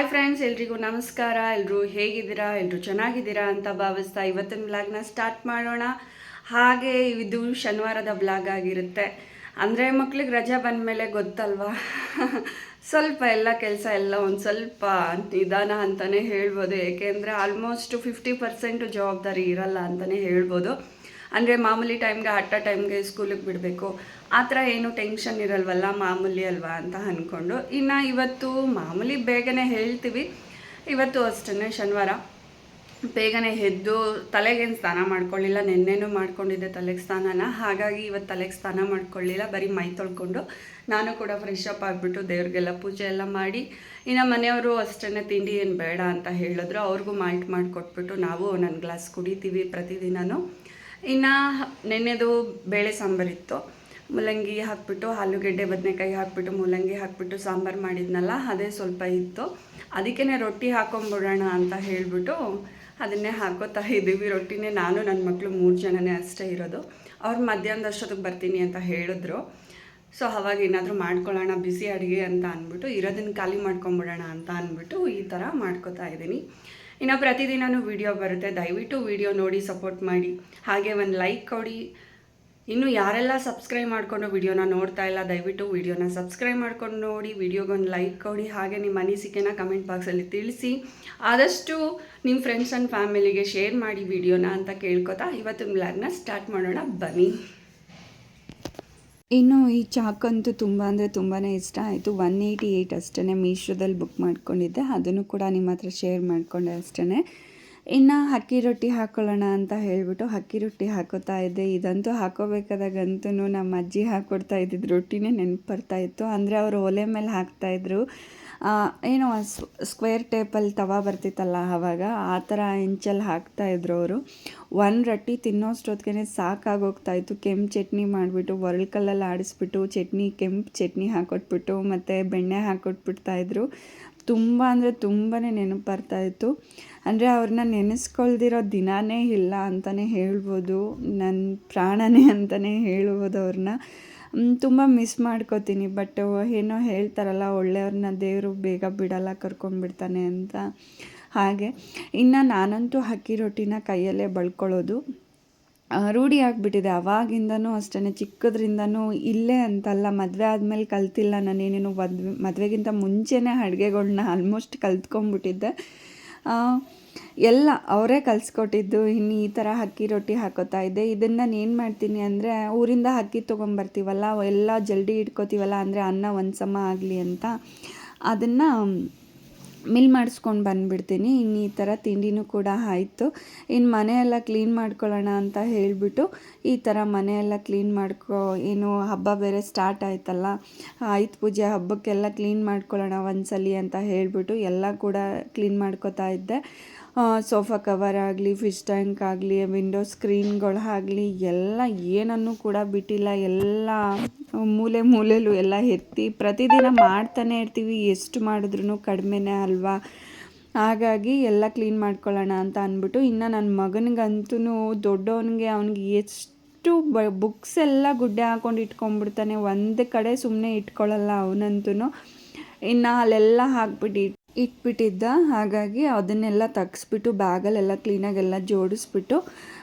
Hi friends ಎಲ್ರಿಗೂ ನಮಸ್ಕಾರ. ಎಲ್ಲರೂ ಹೇಗಿದ್ದೀರಾ? ಎಲ್ಲರೂ ಚೆನ್ನಾಗಿದ್ದೀರಾ ಅಂತ ಭಾವಿಸ್ತಾ ಇವತ್ತಿನ ಬ್ಲಾಗ್ನ ಸ್ಟಾರ್ಟ್ ಮಾಡೋಣ. ಹಾಗೆ ಇದು ಶನಿವಾರದ ಬ್ಲಾಗ್ ಆಗಿರುತ್ತೆ. ಅಂದರೆ ಮಕ್ಳಿಗೆ ರಜೆ ಬಂದಮೇಲೆ ಗೊತ್ತಲ್ವಾ? ಸ್ವಲ್ಪ ಎಲ್ಲ ಕೆಲಸ ಎಲ್ಲ ಒಂದು ಸ್ವಲ್ಪ ನಿಧಾನ ಅಂತಲೇ ಹೇಳ್ಬೋದು. ಏಕೆಂದರೆ ಆಲ್ಮೋಸ್ಟ್ ಫಿಫ್ಟಿ ಪರ್ಸೆಂಟ್ ಜವಾಬ್ದಾರಿ ಇರಲ್ಲ ಅಂತಲೇ ಹೇಳ್ಬೋದು. ಅಂದರೆ ಮಾಮೂಲಿ ಟೈಮ್ಗೆ ಅಟ್ಟ ಟೈಮ್ಗೆ ಸ್ಕೂಲಿಗೆ ಬಿಡಬೇಕು. ಆ ಥರ ಏನು ಟೆನ್ಷನ್ ಇರಲ್ವಲ್ಲ, ಮಾಮೂಲಿ ಅಲ್ವಾ ಅಂತ ಅಂದ್ಕೊಂಡು ಇನ್ನು ಇವತ್ತು ಮಾಮೂಲಿ ಬೇಗನೆ ಹೇಳ್ತೀವಿ. ಇವತ್ತು ಅಷ್ಟೇ ಶನಿವಾರ. ಬೇಗನೆ ಎದ್ದು ತಲೆಗೇನು ಸ್ನಾನ ಮಾಡ್ಕೊಳ್ಳಿಲ್ಲ, ನೆನ್ನೆನೂ ಮಾಡ್ಕೊಂಡಿದ್ದೆ ತಲೆಗೆ ಸ್ನಾನನ. ಹಾಗಾಗಿ ಇವತ್ತು ತಲೆಗೆ ಸ್ನಾನ ಮಾಡ್ಕೊಳ್ಳಿಲ್ಲ, ಬರೀ ಮೈ ತೊಳ್ಕೊಂಡು. ನಾನು ಕೂಡ ಫ್ರೆಶ್ ಅಪ್ ಆಗಿಬಿಟ್ಟು ದೇವ್ರಿಗೆಲ್ಲ ಪೂಜೆ ಎಲ್ಲ ಮಾಡಿ. ಇನ್ನು ಮನೆಯವರು ಅಷ್ಟೇ ತಿಂಡಿ ಏನು ಬೇಡ ಅಂತ ಹೇಳಿದ್ರು. ಅವ್ರಿಗೂ ಮಾಲ್ಟ್ ಮಾಡಿಕೊಟ್ಬಿಟ್ಟು ನಾವು ನನ್ನ ಗ್ಲಾಸ್ ಕುಡಿತೀವಿ ಪ್ರತಿದಿನವೂ ಇನ್ನು ನೆನ್ನೆದು ಬೇಳೆ ಸಾಂಬಾರಿತ್ತು ಮೂಲಂಗಿ ಹಾಕ್ಬಿಟ್ಟು ಆಲೂಗೆಡ್ಡೆ, ಬದನೆಕಾಯಿ ಹಾಕ್ಬಿಟ್ಟು ಮೂಲಂಗಿ ಹಾಕ್ಬಿಟ್ಟು ಸಾಂಬಾರು ಮಾಡಿದ್ನಲ್ಲ, ಅದೇ ಸ್ವಲ್ಪ ಇತ್ತು. ಅದಕ್ಕೇ ರೊಟ್ಟಿ ಹಾಕೊಂಬಿಡೋಣ ಅಂತ ಹೇಳಿಬಿಟ್ಟು ಅದನ್ನೇ ಹಾಕೋತಾ ಇದ್ದೀವಿ. ರೊಟ್ಟಿನೇ ನಾನು, ನನ್ನ ಮಕ್ಕಳು ಮೂರು ಜನನೇ ಅಷ್ಟೇ ಇರೋದು. ಅವ್ರು ಮಧ್ಯಾಹ್ನದ ಅಷ್ಟೊತ್ತಿಗೆ ಬರ್ತೀನಿ ಅಂತ ಹೇಳಿದ್ರು. ಸೊ, ಅವಾಗ ಏನಾದರೂ ಮಾಡ್ಕೊಳ್ಳೋಣ, ಬಿಸಿ ಅಡುಗೆ ಅಂತ ಅಂದ್ಬಿಟ್ಟು, ಇರೋದನ್ನ ಖಾಲಿ ಮಾಡ್ಕೊಂಬಿಡೋಣ ಅಂತ ಅಂದ್ಬಿಟ್ಟು ಈ ಥರ ಮಾಡ್ಕೋತಾ ಇದ್ದೀನಿ. ಇನ್ನು ಪ್ರತಿದಿನವೂ ವಿಡಿಯೋ ಬರುತ್ತೆ. ದಯವಿಟ್ಟು ವಿಡಿಯೋ ನೋಡಿ, ಸಪೋರ್ಟ್ ಮಾಡಿ. ಹಾಗೆ ಒಂದು ಲೈಕ್ ಕೊಡಿ. ಇನ್ನು ಯಾರೆಲ್ಲ ಸಬ್ಸ್ಕ್ರೈಬ್ ಮಾಡಿಕೊಂಡು ವಿಡಿಯೋನ ನೋಡ್ತಾ ಇಲ್ಲ, ದಯವಿಟ್ಟು ವಿಡಿಯೋನ ಸಬ್ಸ್ಕ್ರೈಬ್ ಮಾಡ್ಕೊಂಡು ನೋಡಿ ವಿಡಿಯೋಗೊಂದು ಲೈಕ್ ಕೊಡಿ, ಹಾಗೆ ನಿಮ್ಮ ಅನಿಸಿಕೆನ ಕಮೆಂಟ್ ಬಾಕ್ಸಲ್ಲಿ ತಿಳಿಸಿ. ಆದಷ್ಟು ನಿಮ್ಮ ಫ್ರೆಂಡ್ಸ್ ಆ್ಯಂಡ್ ಫ್ಯಾಮಿಲಿಗೆ ಶೇರ್ ಮಾಡಿ ವಿಡಿಯೋನ ಅಂತ ಕೇಳ್ಕೊತಾ ಇವತ್ತಿನ ಬ್ಲಾಗ್ನ ಸ್ಟಾರ್ಟ್ ಮಾಡೋಣ, ಬನ್ನಿ. ಇನ್ನು ಈ ಚಾಕಂತೂ ತುಂಬ ಅಂದರೆ ತುಂಬಾ ಇಷ್ಟ ಆಯಿತು. ಒನ್ ಏಯ್ಟಿ ಏಯ್ಟ್ ಅಷ್ಟೇ ಮೀಶೋದಲ್ಲಿ ಬುಕ್ ಮಾಡ್ಕೊಂಡಿದ್ದೆ. ಅದನ್ನು ಕೂಡ ನಿಮ್ಮ ಹತ್ರ ಶೇರ್ ಮಾಡಿಕೊಂಡೆ ಅಷ್ಟೇ ಇನ್ನು ಅಕ್ಕಿ ರೊಟ್ಟಿ ಹಾಕ್ಕೊಳ್ಳೋಣ ಅಂತ ಹೇಳಿಬಿಟ್ಟು ಅಕ್ಕಿ ರೊಟ್ಟಿ ಹಾಕೋತಾ ಇದ್ದೆ. ಇದಂತೂ ಹಾಕೋಬೇಕಾದಾಗಂತೂ ನಮ್ಮ ಅಜ್ಜಿ ಹಾಕ್ಕೊಡ್ತಾ ಇದ್ದಿದ್ದು ರೊಟ್ಟಿನೇ ನೆನಪು ಬರ್ತಾ ಇತ್ತು. ಅಂದರೆ ಅವರು ಒಲೆ ಮೇಲೆ ಹಾಕ್ತಾಯಿದ್ರು ಏನು ಸ್ಕ್ವೇರ್ ಟೇಪಲ್ಲಿ ತವ ಬರ್ತಿತ್ತಲ್ಲ ಆವಾಗ ಆ ಥರ ಇಂಚಲ್ಲಿ ಹಾಕ್ತಾಯಿದ್ರು ಅವರು. ಒಂದು ರೊಟ್ಟಿ ತಿನ್ನೋಷ್ಟೊತ್ತಿಗೆ ಸಾಕಾಗೋಗ್ತಾ ಇತ್ತು. ಕೆಂಪು ಚಟ್ನಿ ಮಾಡಿಬಿಟ್ಟು ಒರಳ್ಕಲ್ಲಲ್ಲಿ ಆಡಿಸ್ಬಿಟ್ಟು, ಚಟ್ನಿ, ಕೆಂಪು ಚಟ್ನಿ ಹಾಕೊಟ್ಬಿಟ್ಟು, ಮತ್ತು ಬೆಣ್ಣೆ ಹಾಕೊಟ್ಬಿಡ್ತಾಯಿದ್ರು ತುಂಬ ಅಂದರೆ ತುಂಬಾ ನೆನಪು ಬರ್ತಾಯಿತ್ತು ಅಂದರೆ ಅವ್ರನ್ನ ನೆನೆಸ್ಕೊಳ್ದಿರೋ ದಿನಾನೇ ಇಲ್ಲ ಅಂತಲೇ ಹೇಳ್ಬೋದು. ನನ್ನ ಪ್ರಾಣನೇ ಅಂತಲೇ ಹೇಳ್ಬೋದು ಅವ್ರನ್ನ. ತುಂಬ ಮಿಸ್ ಮಾಡ್ಕೋತೀನಿ, ಬಟ್ ಏನೋ ಹೇಳ್ತಾರಲ್ಲ, ಒಳ್ಳೆಯವ್ರನ್ನ ದೇವರು ಬೇಗ ಬಿಡಲ್ಲ, ಕರ್ಕೊಂಡ್ಬಿಡ್ತಾನೆ ಅಂತ. ಹಾಗೆ, ಇನ್ನು ನಾನಂತೂ ಅಕ್ಕಿ ರೊಟ್ಟಿನ ಕೈಯಲ್ಲೇ ಬಳ್ಕೊಳ್ಳೋದು. ರೂಢಿ ಆಗಿಬಿಟ್ಟಿದೆ. ಅವಾಗಿಂದನೂ ಅಷ್ಟೇ ಚಿಕ್ಕದ್ರಿಂದನೂ ಇಲ್ಲೇ ಅಂತಲ್ಲ. ಮದುವೆ ಆದಮೇಲೆ ಕಲ್ತಿಲ್ಲ ನಾನೇನೇನು ಮದ್ವೆ, ಮದುವೆಗಿಂತ ಮುಂಚೆನೇ ಅಡುಗೆಗಳ್ನ ಆಲ್ಮೋಸ್ಟ್ ಕಲ್ತ್ಕೊಂಡ್ಬಿಟ್ಟಿದ್ದೆ. ಎಲ್ಲ ಅವರೇ ಕಲಿಸ್ಕೊಟ್ಟಿದ್ದು. ಇನ್ನು ಈ ಥರ ಅಕ್ಕಿ ರೊಟ್ಟಿ ಹಾಕೋತಾ ಇದ್ದೆ. ಇದನ್ನು ನಾನು ಏನು ಮಾಡ್ತೀನಿ ಅಂದರೆ, ಊರಿಂದ ಅಕ್ಕಿ ತೊಗೊಂಬರ್ತೀವಲ್ಲ, ಎಲ್ಲ ಜಲ್ದಿ ಇಟ್ಕೋತೀವಲ್ಲ ಅಂದರೆ ಅನ್ನ ಒಂದು ಸಮ ಆಗಲಿ ಅಂತ. ಅದನ್ನು ಮಿಲ್ ಮಾಡಿಸ್ಕೊಂಡು ಬಂದುಬಿಡ್ತೀನಿ. ಇನ್ನು ಈ ಥರ ತಿಂಡಿನೂ ಕೂಡ ಆಯಿತು. ಇನ್ನು ಮನೆಯೆಲ್ಲ ಕ್ಲೀನ್ ಮಾಡ್ಕೊಳ್ಳೋಣ ಅಂತ ಹೇಳಿಬಿಟ್ಟು ಈ ಥರ ಮನೆಯೆಲ್ಲ ಕ್ಲೀನ್ ಮಾಡ್ಕೊ, ಏನು ಹಬ್ಬ ಬೇರೆ ಸ್ಟಾರ್ಟ್ ಆಯ್ತಲ್ಲ, ಆಯ್ತು ಪೂಜೆ ಹಬ್ಬಕ್ಕೆಲ್ಲ ಕ್ಲೀನ್ ಮಾಡ್ಕೊಳ್ಳೋಣ ಒಂದ್ಸಲಿ ಅಂತ ಹೇಳಿಬಿಟ್ಟು ಎಲ್ಲ ಕೂಡ ಕ್ಲೀನ್ ಮಾಡ್ಕೋತಾ ಇದ್ದೆ. ಸೋಫಾ ಕವರ್ ಆಗಲಿ ಫಿಶ್ ಟ್ಯಾಂಕ್ ಆಗಲಿ ವಿಂಡೋ ಸ್ಕ್ರೀನ್ಗಳಾಗಲಿ ಎಲ್ಲ ಏನನ್ನು ಕೂಡ ಬಿಟ್ಟಿಲ್ಲ. ಎಲ್ಲ ಮೂಲೆ ಮೂಲೆಯಲ್ಲೂ ಎಲ್ಲ ಎತ್ತಿ ಪ್ರತಿದಿನ ಮಾಡ್ತಾನೆ ಇರ್ತೀವಿ. ಎಷ್ಟು ಮಾಡಿದ್ರೂ ಕಡಿಮೆನೇ ಅಲ್ವಾ? ಹಾಗಾಗಿ ಎಲ್ಲ ಕ್ಲೀನ್ ಮಾಡ್ಕೊಳ್ಳೋಣ ಅಂತ ಅಂದ್ಬಿಟ್ಟು ಇನ್ನು ನನ್ನ ಮಗನಿಗಂತೂ ದೊಡ್ಡವನಿಗೆ ಅವನಿಗೆ ಎಷ್ಟು ಬ ಬುಕ್ಸ್ ಎಲ್ಲ ಗುಡ್ಡೆ ಹಾಕೊಂಡು ಇಟ್ಕೊಂಡ್ಬಿಡ್ತಾನೆ. ಒಂದು ಕಡೆ ಸುಮ್ಮನೆ ಇಟ್ಕೊಳ್ಳಲ್ಲ ಅವನಂತೂ ಇನ್ನು ಅಲ್ಲೆಲ್ಲ ಹಾಕ್ಬಿಟ್ಟು ಇಟ್ಬಿಟ್ಟಿದ್ದ. ಹಾಗಾಗಿ ಅದನ್ನೆಲ್ಲ ತಗ್ಸ್ಬಿಟ್ಟು, ಬ್ಯಾಗಲ್ಲೆಲ್ಲ ಕ್ಲೀನಾಗೆಲ್ಲ ಜೋಡಿಸ್ಬಿಟ್ಟು,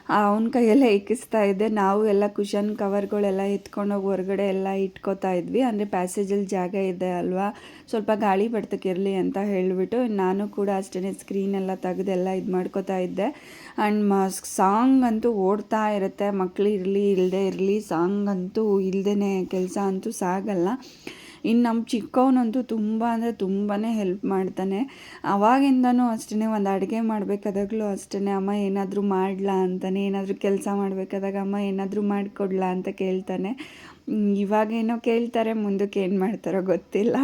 ಅವನ ಕೈಯೆಲ್ಲ ಇಕ್ಕಿಸ್ತಾ ಇದ್ದೆ. ನಾವು ಎಲ್ಲ ಕುಷನ್ ಕವರ್ಗಳೆಲ್ಲ ಎತ್ಕೊಂಡೋಗಿ ಹೊರಗಡೆ ಎಲ್ಲ ಇಟ್ಕೋತಾ ಇದ್ವಿ. ಅಂದರೆ ಪ್ಯಾಸೇಜಲ್ಲಿ ಜಾಗ ಇದೆ ಅಲ್ವಾ? ಸ್ವಲ್ಪ ಗಾಳಿ ಬಡ್ತಕ್ಕಿರಲಿ ಅಂತ ಹೇಳಿಬಿಟ್ಟು ನಾನು ಕೂಡ ಅಷ್ಟೇ ಸ್ಕ್ರೀನೆಲ್ಲ ತೆಗೆದೆಲ್ಲ ಇದು ಮಾಡ್ಕೋತಾ ಇದ್ದೆ. ಆ್ಯಂಡ್ ಮ ಸಾಂಗ್ ಅಂತೂ ಓಡ್ತಾ ಇರುತ್ತೆ. ಮಕ್ಕಳು ಇರಲಿ ಇಲ್ಲದೆ ಇರಲಿ ಸಾಂಗ್ ಅಂತೂ ಇಲ್ಲದೇ ಕೆಲಸ ಅಂತೂ ಸಾಗಲ್ಲ. ಇನ್ನು ನಮ್ಮ ಚಿಕ್ಕವನಂತೂ ತುಂಬ ಅಂದರೆ ತುಂಬಾ ಹೆಲ್ಪ್ ಮಾಡ್ತಾನೆ. ಅವಾಗಿಂದನೂ ಅಷ್ಟೇ ಒಂದು ಅಡುಗೆ ಮಾಡಬೇಕಾದಾಗಲೂ ಅಷ್ಟೇ ಅಮ್ಮ, ಏನಾದರೂ ಮಾಡಲಾ? ಅಂತಾನೆ, ಏನಾದರೂ ಕೆಲಸ ಮಾಡಬೇಕಾದಾಗ ಅಮ್ಮ, ಏನಾದರೂ ಮಾಡಿಕೊಡ್ಲಾ? ಅಂತ ಕೇಳ್ತಾನೆ. ಇವಾಗೇನೋ ಕೇಳ್ತಾರೆ, ಮುಂದಕ್ಕೆ ಏನು ಮಾಡ್ತಾರೋ ಗೊತ್ತಿಲ್ಲ.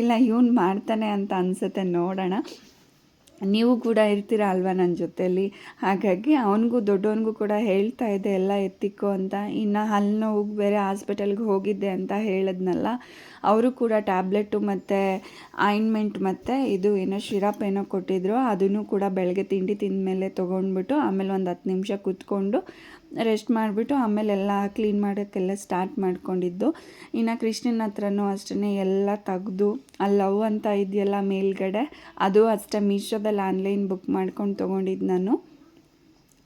ಇಲ್ಲ, ಇವನು ಮಾಡ್ತಾನೆ ಅಂತ ಅನಿಸುತ್ತೆ, ನೋಡೋಣ. ನೀವು ಕೂಡ ಇರ್ತೀರ ಅಲ್ವಾ ನನ್ನ ಜೊತೆಯಲ್ಲಿ ಹಾಗಾಗಿ ಅವನಿಗೂ ದೊಡ್ಡವನಿಗೂ ಕೂಡ ಹೇಳ್ತಾ ಇದ್ದೆ, ಎಲ್ಲ ಎತ್ತಿಕ್ಕು ಅಂತ. ಇನ್ನು ಹಲ್ಲು ನೋವು ಬೇರೆ ಹಾಸ್ಪಿಟಲ್ಗೆ ಹೋಗಿದ್ದೆ ಅಂತ ಹೇಳಿದ್ನಲ್ಲ. ಅವರು ಕೂಡ ಟ್ಯಾಬ್ಲೆಟು ಮತ್ತು ಆಯಿಂಟ್ಮೆಂಟ್ ಮತ್ತು ಇದು ಏನೋ ಶಿರಪ್ ಏನೋ ಕೊಟ್ಟಿದ್ರು. ಅದನ್ನು ಕೂಡ ಬೆಳಗ್ಗೆ ತಿಂಡಿ ತಿಂದ ಮೇಲೆ ತೊಗೊಂಡ್ಬಿಟ್ಟು ಆಮೇಲೆ ಒಂದು ಹತ್ತು ನಿಮಿಷ ಕೂತ್ಕೊಂಡು ರೆಸ್ಟ್ ಮಾಡಿಬಿಟ್ಟು ಆಮೇಲೆ ಎಲ್ಲ ಕ್ಲೀನ್ ಮಾಡೋಕ್ಕೆಲ್ಲ ಸ್ಟಾರ್ಟ್ ಮಾಡ್ಕೊಂಡಿದ್ದು. ಇನ್ನು ಕೃಷ್ಣನ ಹತ್ರನೂ ಅಷ್ಟೇ ಎಲ್ಲ ತೆಗೆದು ಅಲ್ಲಿ ಲವ್ ಅಂತ ಇದೆಯಲ್ಲ ಮೇಲ್ಗಡೆ, ಅದು ಅಷ್ಟೇ ಮೀಶೋದಲ್ಲಿ ಆನ್ಲೈನ್ ಬುಕ್ ಮಾಡ್ಕೊಂಡು ತೊಗೊಂಡಿದ್ದು ನಾನು.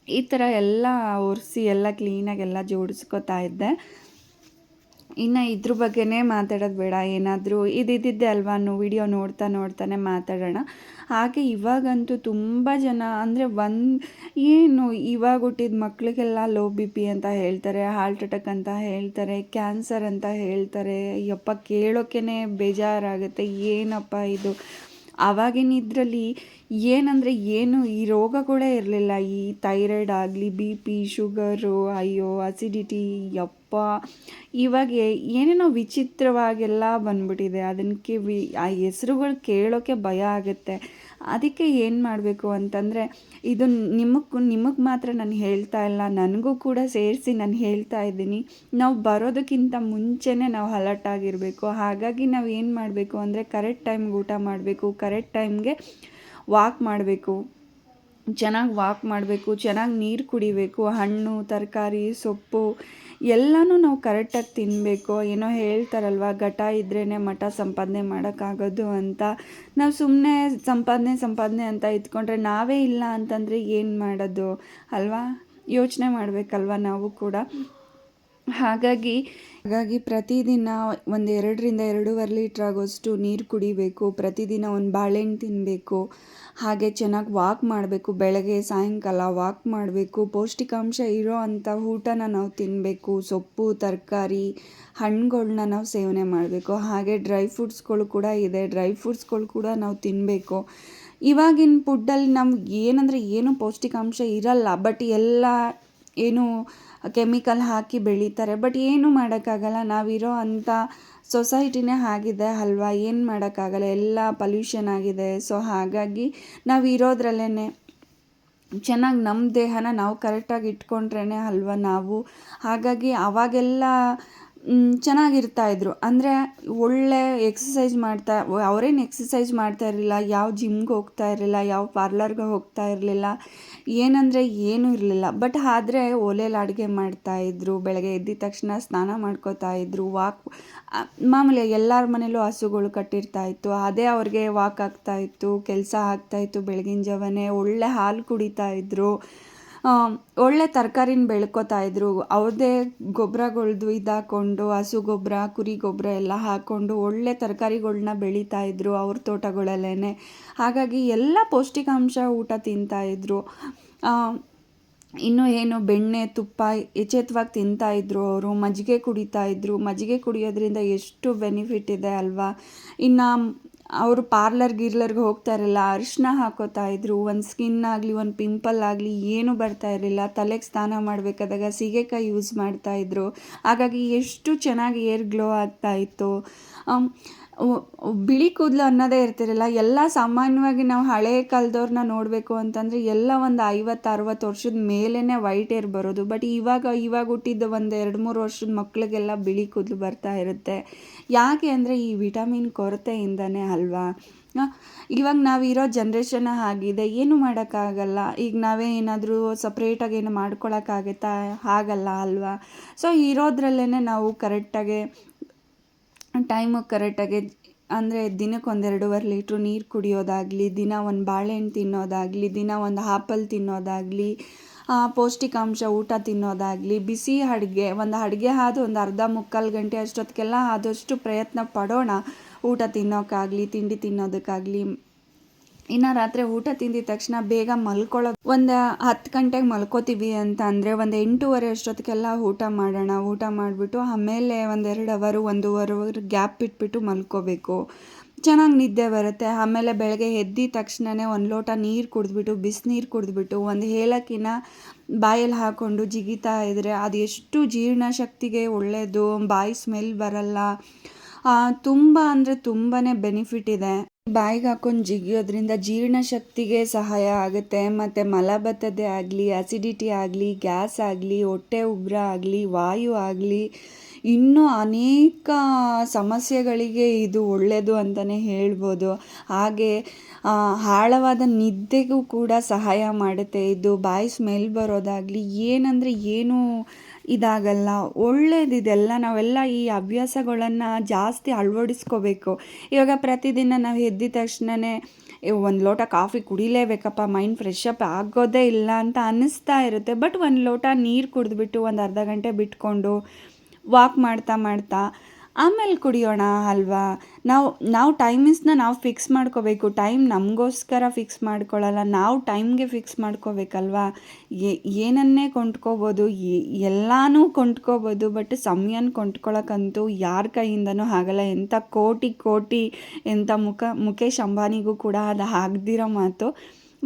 ಈ ಥರ ಎಲ್ಲ ಒರೆಸಿ ಎಲ್ಲ ಕ್ಲೀನಾಗೆಲ್ಲ ಜೋಡಿಸ್ಕೊತಾ ಇದ್ದೆ. ಇನ್ನು ಇದ್ರ ಬಗ್ಗೆನೇ ಮಾತಾಡೋದು ಬೇಡ. ಏನಾದರೂ ಇದಿದ್ದೆ ಅಲ್ವಾ? ನೋ ವಿಡಿಯೋ ನೋಡ್ತಾ ನೋಡ್ತಾನೆ ಮಾತಾಡೋಣ. ಹಾಗೆ ಇವಾಗಂತೂ ತುಂಬ ಜನ ಅಂದರೆ ಒಂದು ಏನು ಇವಾಗ ಹುಟ್ಟಿದ ಮಕ್ಕಳಿಗೆಲ್ಲ ಲೋ ಬಿ ಪಿ ಅಂತ ಹೇಳ್ತಾರೆ ಹಾರ್ಟ್ ಅಟ್ಯಾಕ್ ಅಂತ ಹೇಳ್ತಾರೆ ಕ್ಯಾನ್ಸರ್ ಅಂತ ಹೇಳ್ತಾರೆ. ಅಯ್ಯಪ್ಪ ಕೇಳೋಕ್ಕೇ ಬೇಜಾರಾಗುತ್ತೆ. ಏನಪ್ಪ ಇದು? ಆವಾಗಿನ ಇದರಲ್ಲಿ ಏನಂದರೆ ಏನು ಈ ರೋಗಗಳೇ ಇರಲಿಲ್ಲ. ಈ ಥೈರಾಯ್ಡ್ ಆಗಲಿ, ಬಿ ಪಿ, ಶುಗರು, ಅಯ್ಯೋ ಅಸಿಡಿಟಿ ಯಪ್ಪ. ಇವಾಗ ಏನೇನೋ ವಿಚಿತ್ರವಾಗೆಲ್ಲ ಬಂದ್ಬಿಟ್ಟಿದೆ. ಅದಕ್ಕೆ ವಿ, ಆ ಹೆಸ್ರುಗಳು ಕೇಳೋಕ್ಕೆ ಭಯ ಆಗುತ್ತೆ. ಅದಕ್ಕೆ ಏನು ಮಾಡಬೇಕು ಅಂತಂದರೆ, ಇದು ನಿಮಗೆ ನಿಮಗೆ ಮಾತ್ರ ನಾನು ಹೇಳ್ತಾ ಇಲ್ಲ. ನನಗೂ ಕೂಡ ಸೇರಿಸಿ ನಾನು ಹೇಳ್ತಾ ಇದ್ದೀನಿ. ನಾವು ಬರೋದಕ್ಕಿಂತ ಮುಂಚೆನೇ ನಾವು ಅಲರ್ಟ್ ಆಗಿರಬೇಕು. ಹಾಗಾಗಿ ನಾವು ಏನು ಮಾಡಬೇಕು ಅಂದರೆ, ಕರೆಕ್ಟ್ ಟೈಮ್ಗೆ ಊಟ ಮಾಡಬೇಕು. ಕರೆಕ್ಟ್ ಟೈಮ್ಗೆ ವಾಕ್ ಮಾಡಬೇಕು. ಚೆನ್ನಾಗಿ ವಾಕ್ ಮಾಡಬೇಕು, ಚೆನ್ನಾಗಿ ನೀರು ಕುಡಿಬೇಕು, ಹಣ್ಣು, ತರಕಾರಿ, ಸೊಪ್ಪು ಎಲ್ಲನೂ ನಾವು ಕರೆಕ್ಟಾಗಿ ತಿನ್ನಬೇಕು ಏನೋ ಹೇಳ್ತಾರಲ್ವ, ಘಟ ಇದ್ರೇ ಮಠ ಸಂಪಾದನೆ ಮಾಡೋಕ್ಕಾಗೋದು ಅಂತ. ನಾವು ಸುಮ್ಮನೆ ಸಂಪಾದನೆ ಸಂಪಾದನೆ ಅಂತ ಇದ್ಕೊಂಡ್ರೆ ನಾವೇ ಇಲ್ಲ ಅಂತಂದರೆ ಏನು ಮಾಡೋದು? ಅಲ್ವಾ? ಯೋಚನೆ ಮಾಡಬೇಕಲ್ವ ನಾವು ಕೂಡ? ಹಾಗಾಗಿ ಹಾಗಾಗಿ ಪ್ರತಿದಿನ ಒಂದು ಎರಡರಿಂದ ಎರಡೂವರೆ ಲೀಟ್ರ್ ಆಗೋಷ್ಟು ನೀರು ಕುಡಿಬೇಕು. ಪ್ರತಿದಿನ ಒಂದು ಬಾಳೆಹಣ್ಣು ತಿನ್ನಬೇಕು ಹಾಗೆ ಚೆನ್ನಾಗಿ ವಾಕ್ ಮಾಡಬೇಕು. ಬೆಳಗ್ಗೆ, ಸಾಯಂಕಾಲ ವಾಕ್ ಮಾಡಬೇಕು. ಪೌಷ್ಟಿಕಾಂಶ ಇರೋ ಅಂಥ ಊಟನ ನಾವು ತಿನ್ನಬೇಕು ಸೊಪ್ಪು, ತರಕಾರಿ ಹಣ್ಣುಗಳನ್ನ ನಾವು ಸೇವನೆ ಮಾಡಬೇಕು. ಹಾಗೆ ಡ್ರೈ ಫ್ರೂಟ್ಸ್ಗಳು ಕೂಡ ಇದೆ. ಡ್ರೈ ಫ್ರೂಟ್ಸ್ಗಳು ಕೂಡ ನಾವು ತಿನ್ನಬೇಕು ಇವಾಗಿನ ಫುಡ್ಡಲ್ಲಿ ನಮ್ಗೆ ಏನಂದರೆ ಏನು ಪೌಷ್ಟಿಕಾಂಶ ಇರಲ್ಲ. ಬಟ್ ಎಲ್ಲ ಏನು ಕೆಮಿಕಲ್ ಹಾಕಿ ಬೆಳೀತಾರೆ. ಬಟ್ ಏನು ಮಾಡೋಕ್ಕಾಗಲ್ಲ. ನಾವಿರೋ ಅಂಥ ಸೊಸೈಟಿನೇ ಆಗಿದೆ ಅಲ್ವಾ? ಏನು ಮಾಡೋಕ್ಕಾಗಲ್ಲ. ಎಲ್ಲ ಪಲ್ಯೂಷನ್ ಆಗಿದೆ. ಸೊ ಹಾಗಾಗಿ ನಾವು ಇರೋದ್ರಲ್ಲೇ ಚೆನ್ನಾಗಿ ನಮ್ಮ ದೇಹನ ನಾವು ಕರೆಕ್ಟಾಗಿ ಇಟ್ಕೊಂಡ್ರೇ ಅಲ್ವಾ ನಾವು? ಹಾಗಾಗಿ ಅವಾಗೆಲ್ಲ ಚೆನ್ನಾಗಿರ್ತಾಯಿದ್ರು ಅಂದರೆ ಒಳ್ಳೆ ಎಕ್ಸಸೈಸ್ ಮಾಡ್ತಾ, ಅವರೇನು ಎಕ್ಸಸೈಸ್ ಮಾಡ್ತಾ ಇರಲಿಲ್ಲ, ಯಾವ ಜಿಮ್ಗೆ ಹೋಗ್ತಾ ಇರಲಿಲ್ಲ, ಯಾವ ಪಾರ್ಲರ್ಗೆ ಹೋಗ್ತಾ ಇರಲಿಲ್ಲ, ಏನಂದರೆ ಏನೂ ಇರಲಿಲ್ಲ. ಬಟ್ ಆದರೆ ಒಲೆಯಲ್ಲಿ ಅಡುಗೆ ಮಾಡ್ತಾಯಿದ್ರು ಬೆಳಗ್ಗೆ ಎದ್ದಿದ ತಕ್ಷಣ ಸ್ನಾನ ಮಾಡ್ಕೋತಾ ಇದ್ರು ವಾಕ್ ಮಾಮೂಲಿ ಎಲ್ಲರ ಮನೇಲೂ ಹಸುಗಳು ಕಟ್ಟಿರ್ತಾಯಿತ್ತು ಅದೇ ಅವ್ರಿಗೆ ವಾಕ್ ಆಗ್ತಾಯಿತ್ತು ಕೆಲಸ ಆಗ್ತಾಯಿತ್ತು ಬೆಳಗಿನ ಜಾವನೇ ಒಳ್ಳೆ ಹಾಲು ಕುಡಿತಾ ಇದ್ರು. ಒಳ್ಳೆ ತರಕಾರಿನ ಬೆಳ್ಕೋತಾ ಇದ್ರು. ಅವ್ರದ್ದೇ ಗೊಬ್ಬರಗಳ್ದು ಇದಾಕೊಂಡು, ಹಸು ಗೊಬ್ಬರ ಕುರಿ ಗೊಬ್ಬರ ಎಲ್ಲ ಹಾಕ್ಕೊಂಡು ಒಳ್ಳೆ ತರಕಾರಿಗಳ್ನ ಬೆಳೀತಾ ಇದ್ರು ಅವ್ರ ತೋಟಗಳಲ್ಲೇ ಹಾಗಾಗಿ ಎಲ್ಲ ಪೌಷ್ಟಿಕಾಂಶ ಊಟ ತಿಂತಾಯಿದ್ರು ಇನ್ನು ಏನು ಬೆಣ್ಣೆ, ತುಪ್ಪ ಎಚ್ಚೆತ್ವಾಗಿ ತಿಂತಾಯಿದ್ರು ಅವರು. ಮಜ್ಜಿಗೆ ಕುಡಿತಾಯಿದ್ರು ಮಜ್ಜಿಗೆ ಕುಡಿಯೋದ್ರಿಂದ ಎಷ್ಟು ಬೆನಿಫಿಟ್ ಇದೆ ಅಲ್ವಾ? ಇನ್ನು ಅವರು ಪಾರ್ಲರ್ ಗಿರ್ಲರ್ಗೆ ಹೋಗ್ತಾ ಇರಲಿಲ್ಲ ಅರಿಶಿನ ಹಾಕೋತಾ ಇದ್ರು, ಒಂದು ಸ್ಕಿನ್ ಆಗಲಿ, ಒಂದು ಪಿಂಪಲ್ ಆಗಲಿ, ಏನೂ ಬರ್ತಾ ಇರಲಿಲ್ಲ. ತಲೆಗೆ ಸ್ನಾನ ಮಾಡಬೇಕಾದಾಗ ಸೀಗೆಕಾಯಿ ಯೂಸ್ ಮಾಡ್ತಾಯಿದ್ರು ಹಾಗಾಗಿ ಎಷ್ಟು ಚೆನ್ನಾಗಿ ಏರ್ ಗ್ಲೋ ಆಗ್ತಾ ಇತ್ತು. ಬಿಳಿ ಕೂದಲು ಅನ್ನೋದೇ ಇರ್ತಿರಲ್ಲ, ಎಲ್ಲ ಸಾಮಾನ್ಯವಾಗಿ ನಾವು ಹಳೆ ಕಾಲದವ್ರನ್ನ ನೋಡಬೇಕು ಅಂತಂದರೆ ಎಲ್ಲ ಒಂದು ಐವತ್ತು, ಅರವತ್ತು ವರ್ಷದ ಮೇಲೇ ವೈಟ್ ಏರ್ ಬರೋದು. ಬಟ್ ಇವಾಗ ಇವಾಗ ಹುಟ್ಟಿದ್ದ ಒಂದು ಎರಡು, ಮೂರು ವರ್ಷದ ಮಕ್ಕಳಿಗೆಲ್ಲ ಬಿಳಿ ಕೂದಲು ಬರ್ತಾ ಇರುತ್ತೆ. ಯಾಕೆ ಅಂದರೆ ಈ ವಿಟಮಿನ್ ಕೊರತೆಯಿಂದನೇ ಅಲ್ವಾ? ಇವಾಗ ನಾವಿರೋ ಜನ್ರೇಷನ್ ಆಗಿದೆ, ಏನು ಮಾಡೋಕ್ಕಾಗಲ್ಲ. ಈಗ ನಾವೇ ಏನಾದರೂ ಸಪ್ರೇಟಾಗಿ ಏನು ಮಾಡ್ಕೊಳಕ್ಕಾಗತ್ತಾ? ಆಗಲ್ಲ ಅಲ್ವಾ? ಸೊ ಇರೋದ್ರಲ್ಲೇ ನಾವು ಕರೆಕ್ಟಾಗಿ ಟೈಮಿಗೆ ಕರೆಕ್ಟಾಗಿ, ಅಂದರೆ ದಿನಕ್ಕೆ ಒಂದು ಎರಡೂವರೆ ಲೀಟ್ರು ನೀರು ಕುಡಿಯೋದಾಗಲಿ, ದಿನ ಒಂದು ಬಾಳೆಹಣ್ಣು ತಿನ್ನೋದಾಗಲಿ, ದಿನ ಒಂದು ಆಪಲ್ ತಿನ್ನೋದಾಗಲಿ ಪೌಷ್ಟಿಕಾಂಶ ಊಟ ತಿನ್ನೋದಾಗಲಿ, ಬಿಸಿ ಅಡುಗೆ, ಒಂದು ಅಡುಗೆ ಆದ ಒಂದು ಅರ್ಧ ಮುಕ್ಕಾಲು ಗಂಟೆ ಅಷ್ಟೊತ್ತಿಗೆಲ್ಲ ಆದಷ್ಟು ಪ್ರಯತ್ನ ಪಡೋಣ. ಊಟ ತಿನ್ನೋಕ್ಕಾಗಲಿ, ತಿಂಡಿ ತಿನ್ನೋದಕ್ಕಾಗಲಿ ಇನ್ನು ರಾತ್ರಿ ಊಟ ತಿಂದಿದ ತಕ್ಷಣ ಬೇಗ ಮಲ್ಕೊಳ್ಳೋ ಒಂದು ಹತ್ತು ಗಂಟೆಗೆ ಮಲ್ಕೋತೀವಿ ಅಂತ ಅಂದರೆ ಒಂದು ಎಂಟೂವರೆ ಅಷ್ಟೊತ್ತಿಗೆಲ್ಲ ಊಟ ಮಾಡೋಣ, ಊಟ ಮಾಡಿಬಿಟ್ಟು ಆಮೇಲೆ ಒಂದೆರಡು ಅವರು ಒಂದೂವರೆ ಗ್ಯಾಪ್ ಇಟ್ಬಿಟ್ಟು ಮಲ್ಕೋಬೇಕು. ಚೆನ್ನಾಗಿ ನಿದ್ದೆ ಬರುತ್ತೆ. ಆಮೇಲೆ ಬೆಳಗ್ಗೆ ಎದ್ದಿದ ತಕ್ಷಣವೇ ಒಂದು ಲೋಟ ನೀರು ಕುಡಿದ್ಬಿಟ್ಟು ಬಿಸಿನೀರು ಕುಡಿದ್ಬಿಟ್ಟು, ಒಂದು ಏಲಕ್ಕಿನ ಬಾಯಲ್ಲಿ ಹಾಕ್ಕೊಂಡು ಜಿಗಿತಾ ಇದ್ದರೆ ಅದು ಎಷ್ಟು ಜೀರ್ಣಶಕ್ತಿಗೆ ಒಳ್ಳೆಯದು ಬಾಯಿ ಸ್ಮೆಲ್ ಬರಲ್ಲ. ತುಂಬ ಅಂದರೆ ತುಂಬಾ ಬೆನಿಫಿಟ್ ಇದೆ. ಬಾಯಿಗೆ ಹಾಕೊಂಡು ಜಿಗಿಯೋದ್ರಿಂದ ಜೀರ್ಣಶಕ್ತಿಗೆ ಸಹಾಯ ಆಗುತ್ತೆ. ಮತ್ತು ಮಲಬದ್ಧತೆ ಆಗಲಿ ಅಸಿಡಿಟಿ ಆಗಲಿ ಗ್ಯಾಸ್ ಆಗಲಿ, ಹೊಟ್ಟೆ ಉಬ್ಬರ ಆಗಲಿ, ವಾಯು ಆಗಲಿ, ಇನ್ನೂ ಅನೇಕ ಸಮಸ್ಯೆಗಳಿಗೆ ಇದು ಒಳ್ಳೆಯದು ಅಂತಲೇ ಹೇಳ್ಬೋದು. ಹಾಗೆ ಆಳವಾದ ನಿದ್ದೆಗೂ ಕೂಡ ಸಹಾಯ ಮಾಡುತ್ತೆ. ಇದು ಬಾಯಿ ಸ್ಮೆಲ್ ಬರೋದಾಗಲಿ, ಏನಂದರೆ ಏನೂ ಇದಾಗಲ್ಲ, ಒಳ್ಳೇದಿದೆಲ್ಲ ನಾವೆಲ್ಲ ಈ ಹವ್ಯಾಸಗಳನ್ನು ಜಾಸ್ತಿ ಅಳವಡಿಸ್ಕೋಬೇಕು. ಇವಾಗ ಪ್ರತಿದಿನ ನಾವು ಎದ್ದಿದ ತಕ್ಷಣವೇ ಒಂದು ಲೋಟ ಕಾಫಿ ಕುಡಿಲೇಬೇಕಪ್ಪ, ಮೈಂಡ್ ಫ್ರೆಶ್ ಅಪ್ ಆಗೋದೇ ಇಲ್ಲ ಅಂತ ಅನ್ನಿಸ್ತಾ ಇರುತ್ತೆ. ಬಟ್ ಒಂದು ಲೋಟ ನೀರು ಕುಡಿದ್ಬಿಟ್ಟು ಒಂದು ಅರ್ಧ ಗಂಟೆ ಬಿಟ್ಕೊಂಡು ವಾಕ್ ಮಾಡ್ತಾ ಮಾಡ್ತಾ ಆಮೇಲೆ ಕುಡಿಯೋಣ ಅಲ್ವಾ? ನಾವು ನಾವು ಟೈಮಿಂಗ್ಸ್ನ ನಾವು ಫಿಕ್ಸ್ ಮಾಡ್ಕೋಬೇಕು. ಟೈಮ್ ನಮಗೋಸ್ಕರ ಫಿಕ್ಸ್ ಮಾಡ್ಕೊಳ್ಳಲ್ಲ ನಾವು ಟೈಮ್ಗೆ ಫಿಕ್ಸ್ ಮಾಡ್ಕೋಬೇಕಲ್ವಾ? ಏನನ್ನೇ ಕೊಂಡ್ಕೋಬೋದು ಎಲ್ಲನೂ ಕೊಂಡ್ಕೋಬೋದು ಬಟ್ ಸಮಯನ ಕೊಂಡ್ಕೊಳಕ್ಕಂತೂ ಯಾರ ಕೈಯಿಂದನೂ ಆಗಲ್ಲ. ಎಂಥ ಕೋಟಿ ಕೋಟಿ ಎಂಥ ಮುಖ, ಮುಖೇಶ್ ಅಂಬಾನಿಗೂ ಕೂಡ ಅದು ಆಗದಿರೋ ಮಾತು.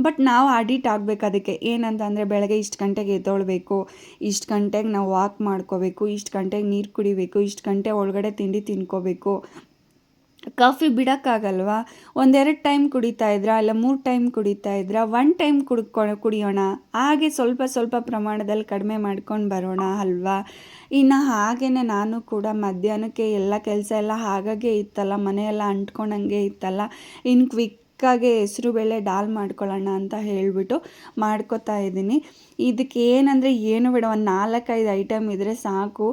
ಬಟ್ ನಾವು ಅಡಿಟ್ ಆಗಬೇಕು ಅದಕ್ಕೆ ಏನಂತ ಅಂದರೆ ಬೆಳಗ್ಗೆ ಇಷ್ಟು ಗಂಟೆಗೆ ಎದ್ದೊಳ್ಬೇಕು, ಇಷ್ಟು ಗಂಟೆಗೆ ನಾವು ವಾಕ್ ಮಾಡ್ಕೋಬೇಕು, ಇಷ್ಟು ಗಂಟೆಗೆ ನೀರು ಕುಡಿಬೇಕು, ಇಷ್ಟು ಗಂಟೆ ಒಳಗಡೆ ತಿಂಡಿ ತಿನ್ಕೋಬೇಕು. ಕಾಫಿ ಬಿಡೋಕ್ಕಾಗಲ್ವಾ? ಒಂದೆರಡು ಟೈಮ್ ಕುಡಿತಾ ಇದ್ರಾ ಇಲ್ಲ ಮೂರು ಟೈಮ್ ಕುಡಿತಾ ಇದ್ರಾ ಒನ್ ಟೈಮ್ ಕುಡ್ಕೊ, ಕುಡಿಯೋಣ. ಹಾಗೆ ಸ್ವಲ್ಪ ಸ್ವಲ್ಪ ಪ್ರಮಾಣದಲ್ಲಿ ಕಡಿಮೆ ಮಾಡ್ಕೊಂಡು ಬರೋಣ ಅಲ್ವಾ? ಇನ್ನು ಹಾಗೆಯೇ ನಾನು ಕೂಡ ಮಧ್ಯಾಹ್ನಕ್ಕೆ ಎಲ್ಲ ಕೆಲಸ ಎಲ್ಲ ಹಾಗಾಗೆ ಇತ್ತಲ್ಲ, ಮನೆಯೆಲ್ಲ ಅಂಟ್ಕೊಂಡಂಗೆ ಇತ್ತಲ್ಲ ಇನ್ನು ಕ್ವಿಕ್ಕಾಗಿ ಹೆಸ್ರುಬೇಳೆ ಡಾಲ್ ಮಾಡ್ಕೊಳ್ಳೋಣ ಅಂತ ಹೇಳಿಬಿಟ್ಟು ಮಾಡ್ಕೊತಾ ಇದ್ದೀನಿ. ಇದಕ್ಕೆ ಏನಂದರೆ ಏನು ಬೇಡ, ಒಂದು ನಾಲ್ಕೈದು ಐಟಮ್ ಇದ್ದರೆ ಸಾಕು.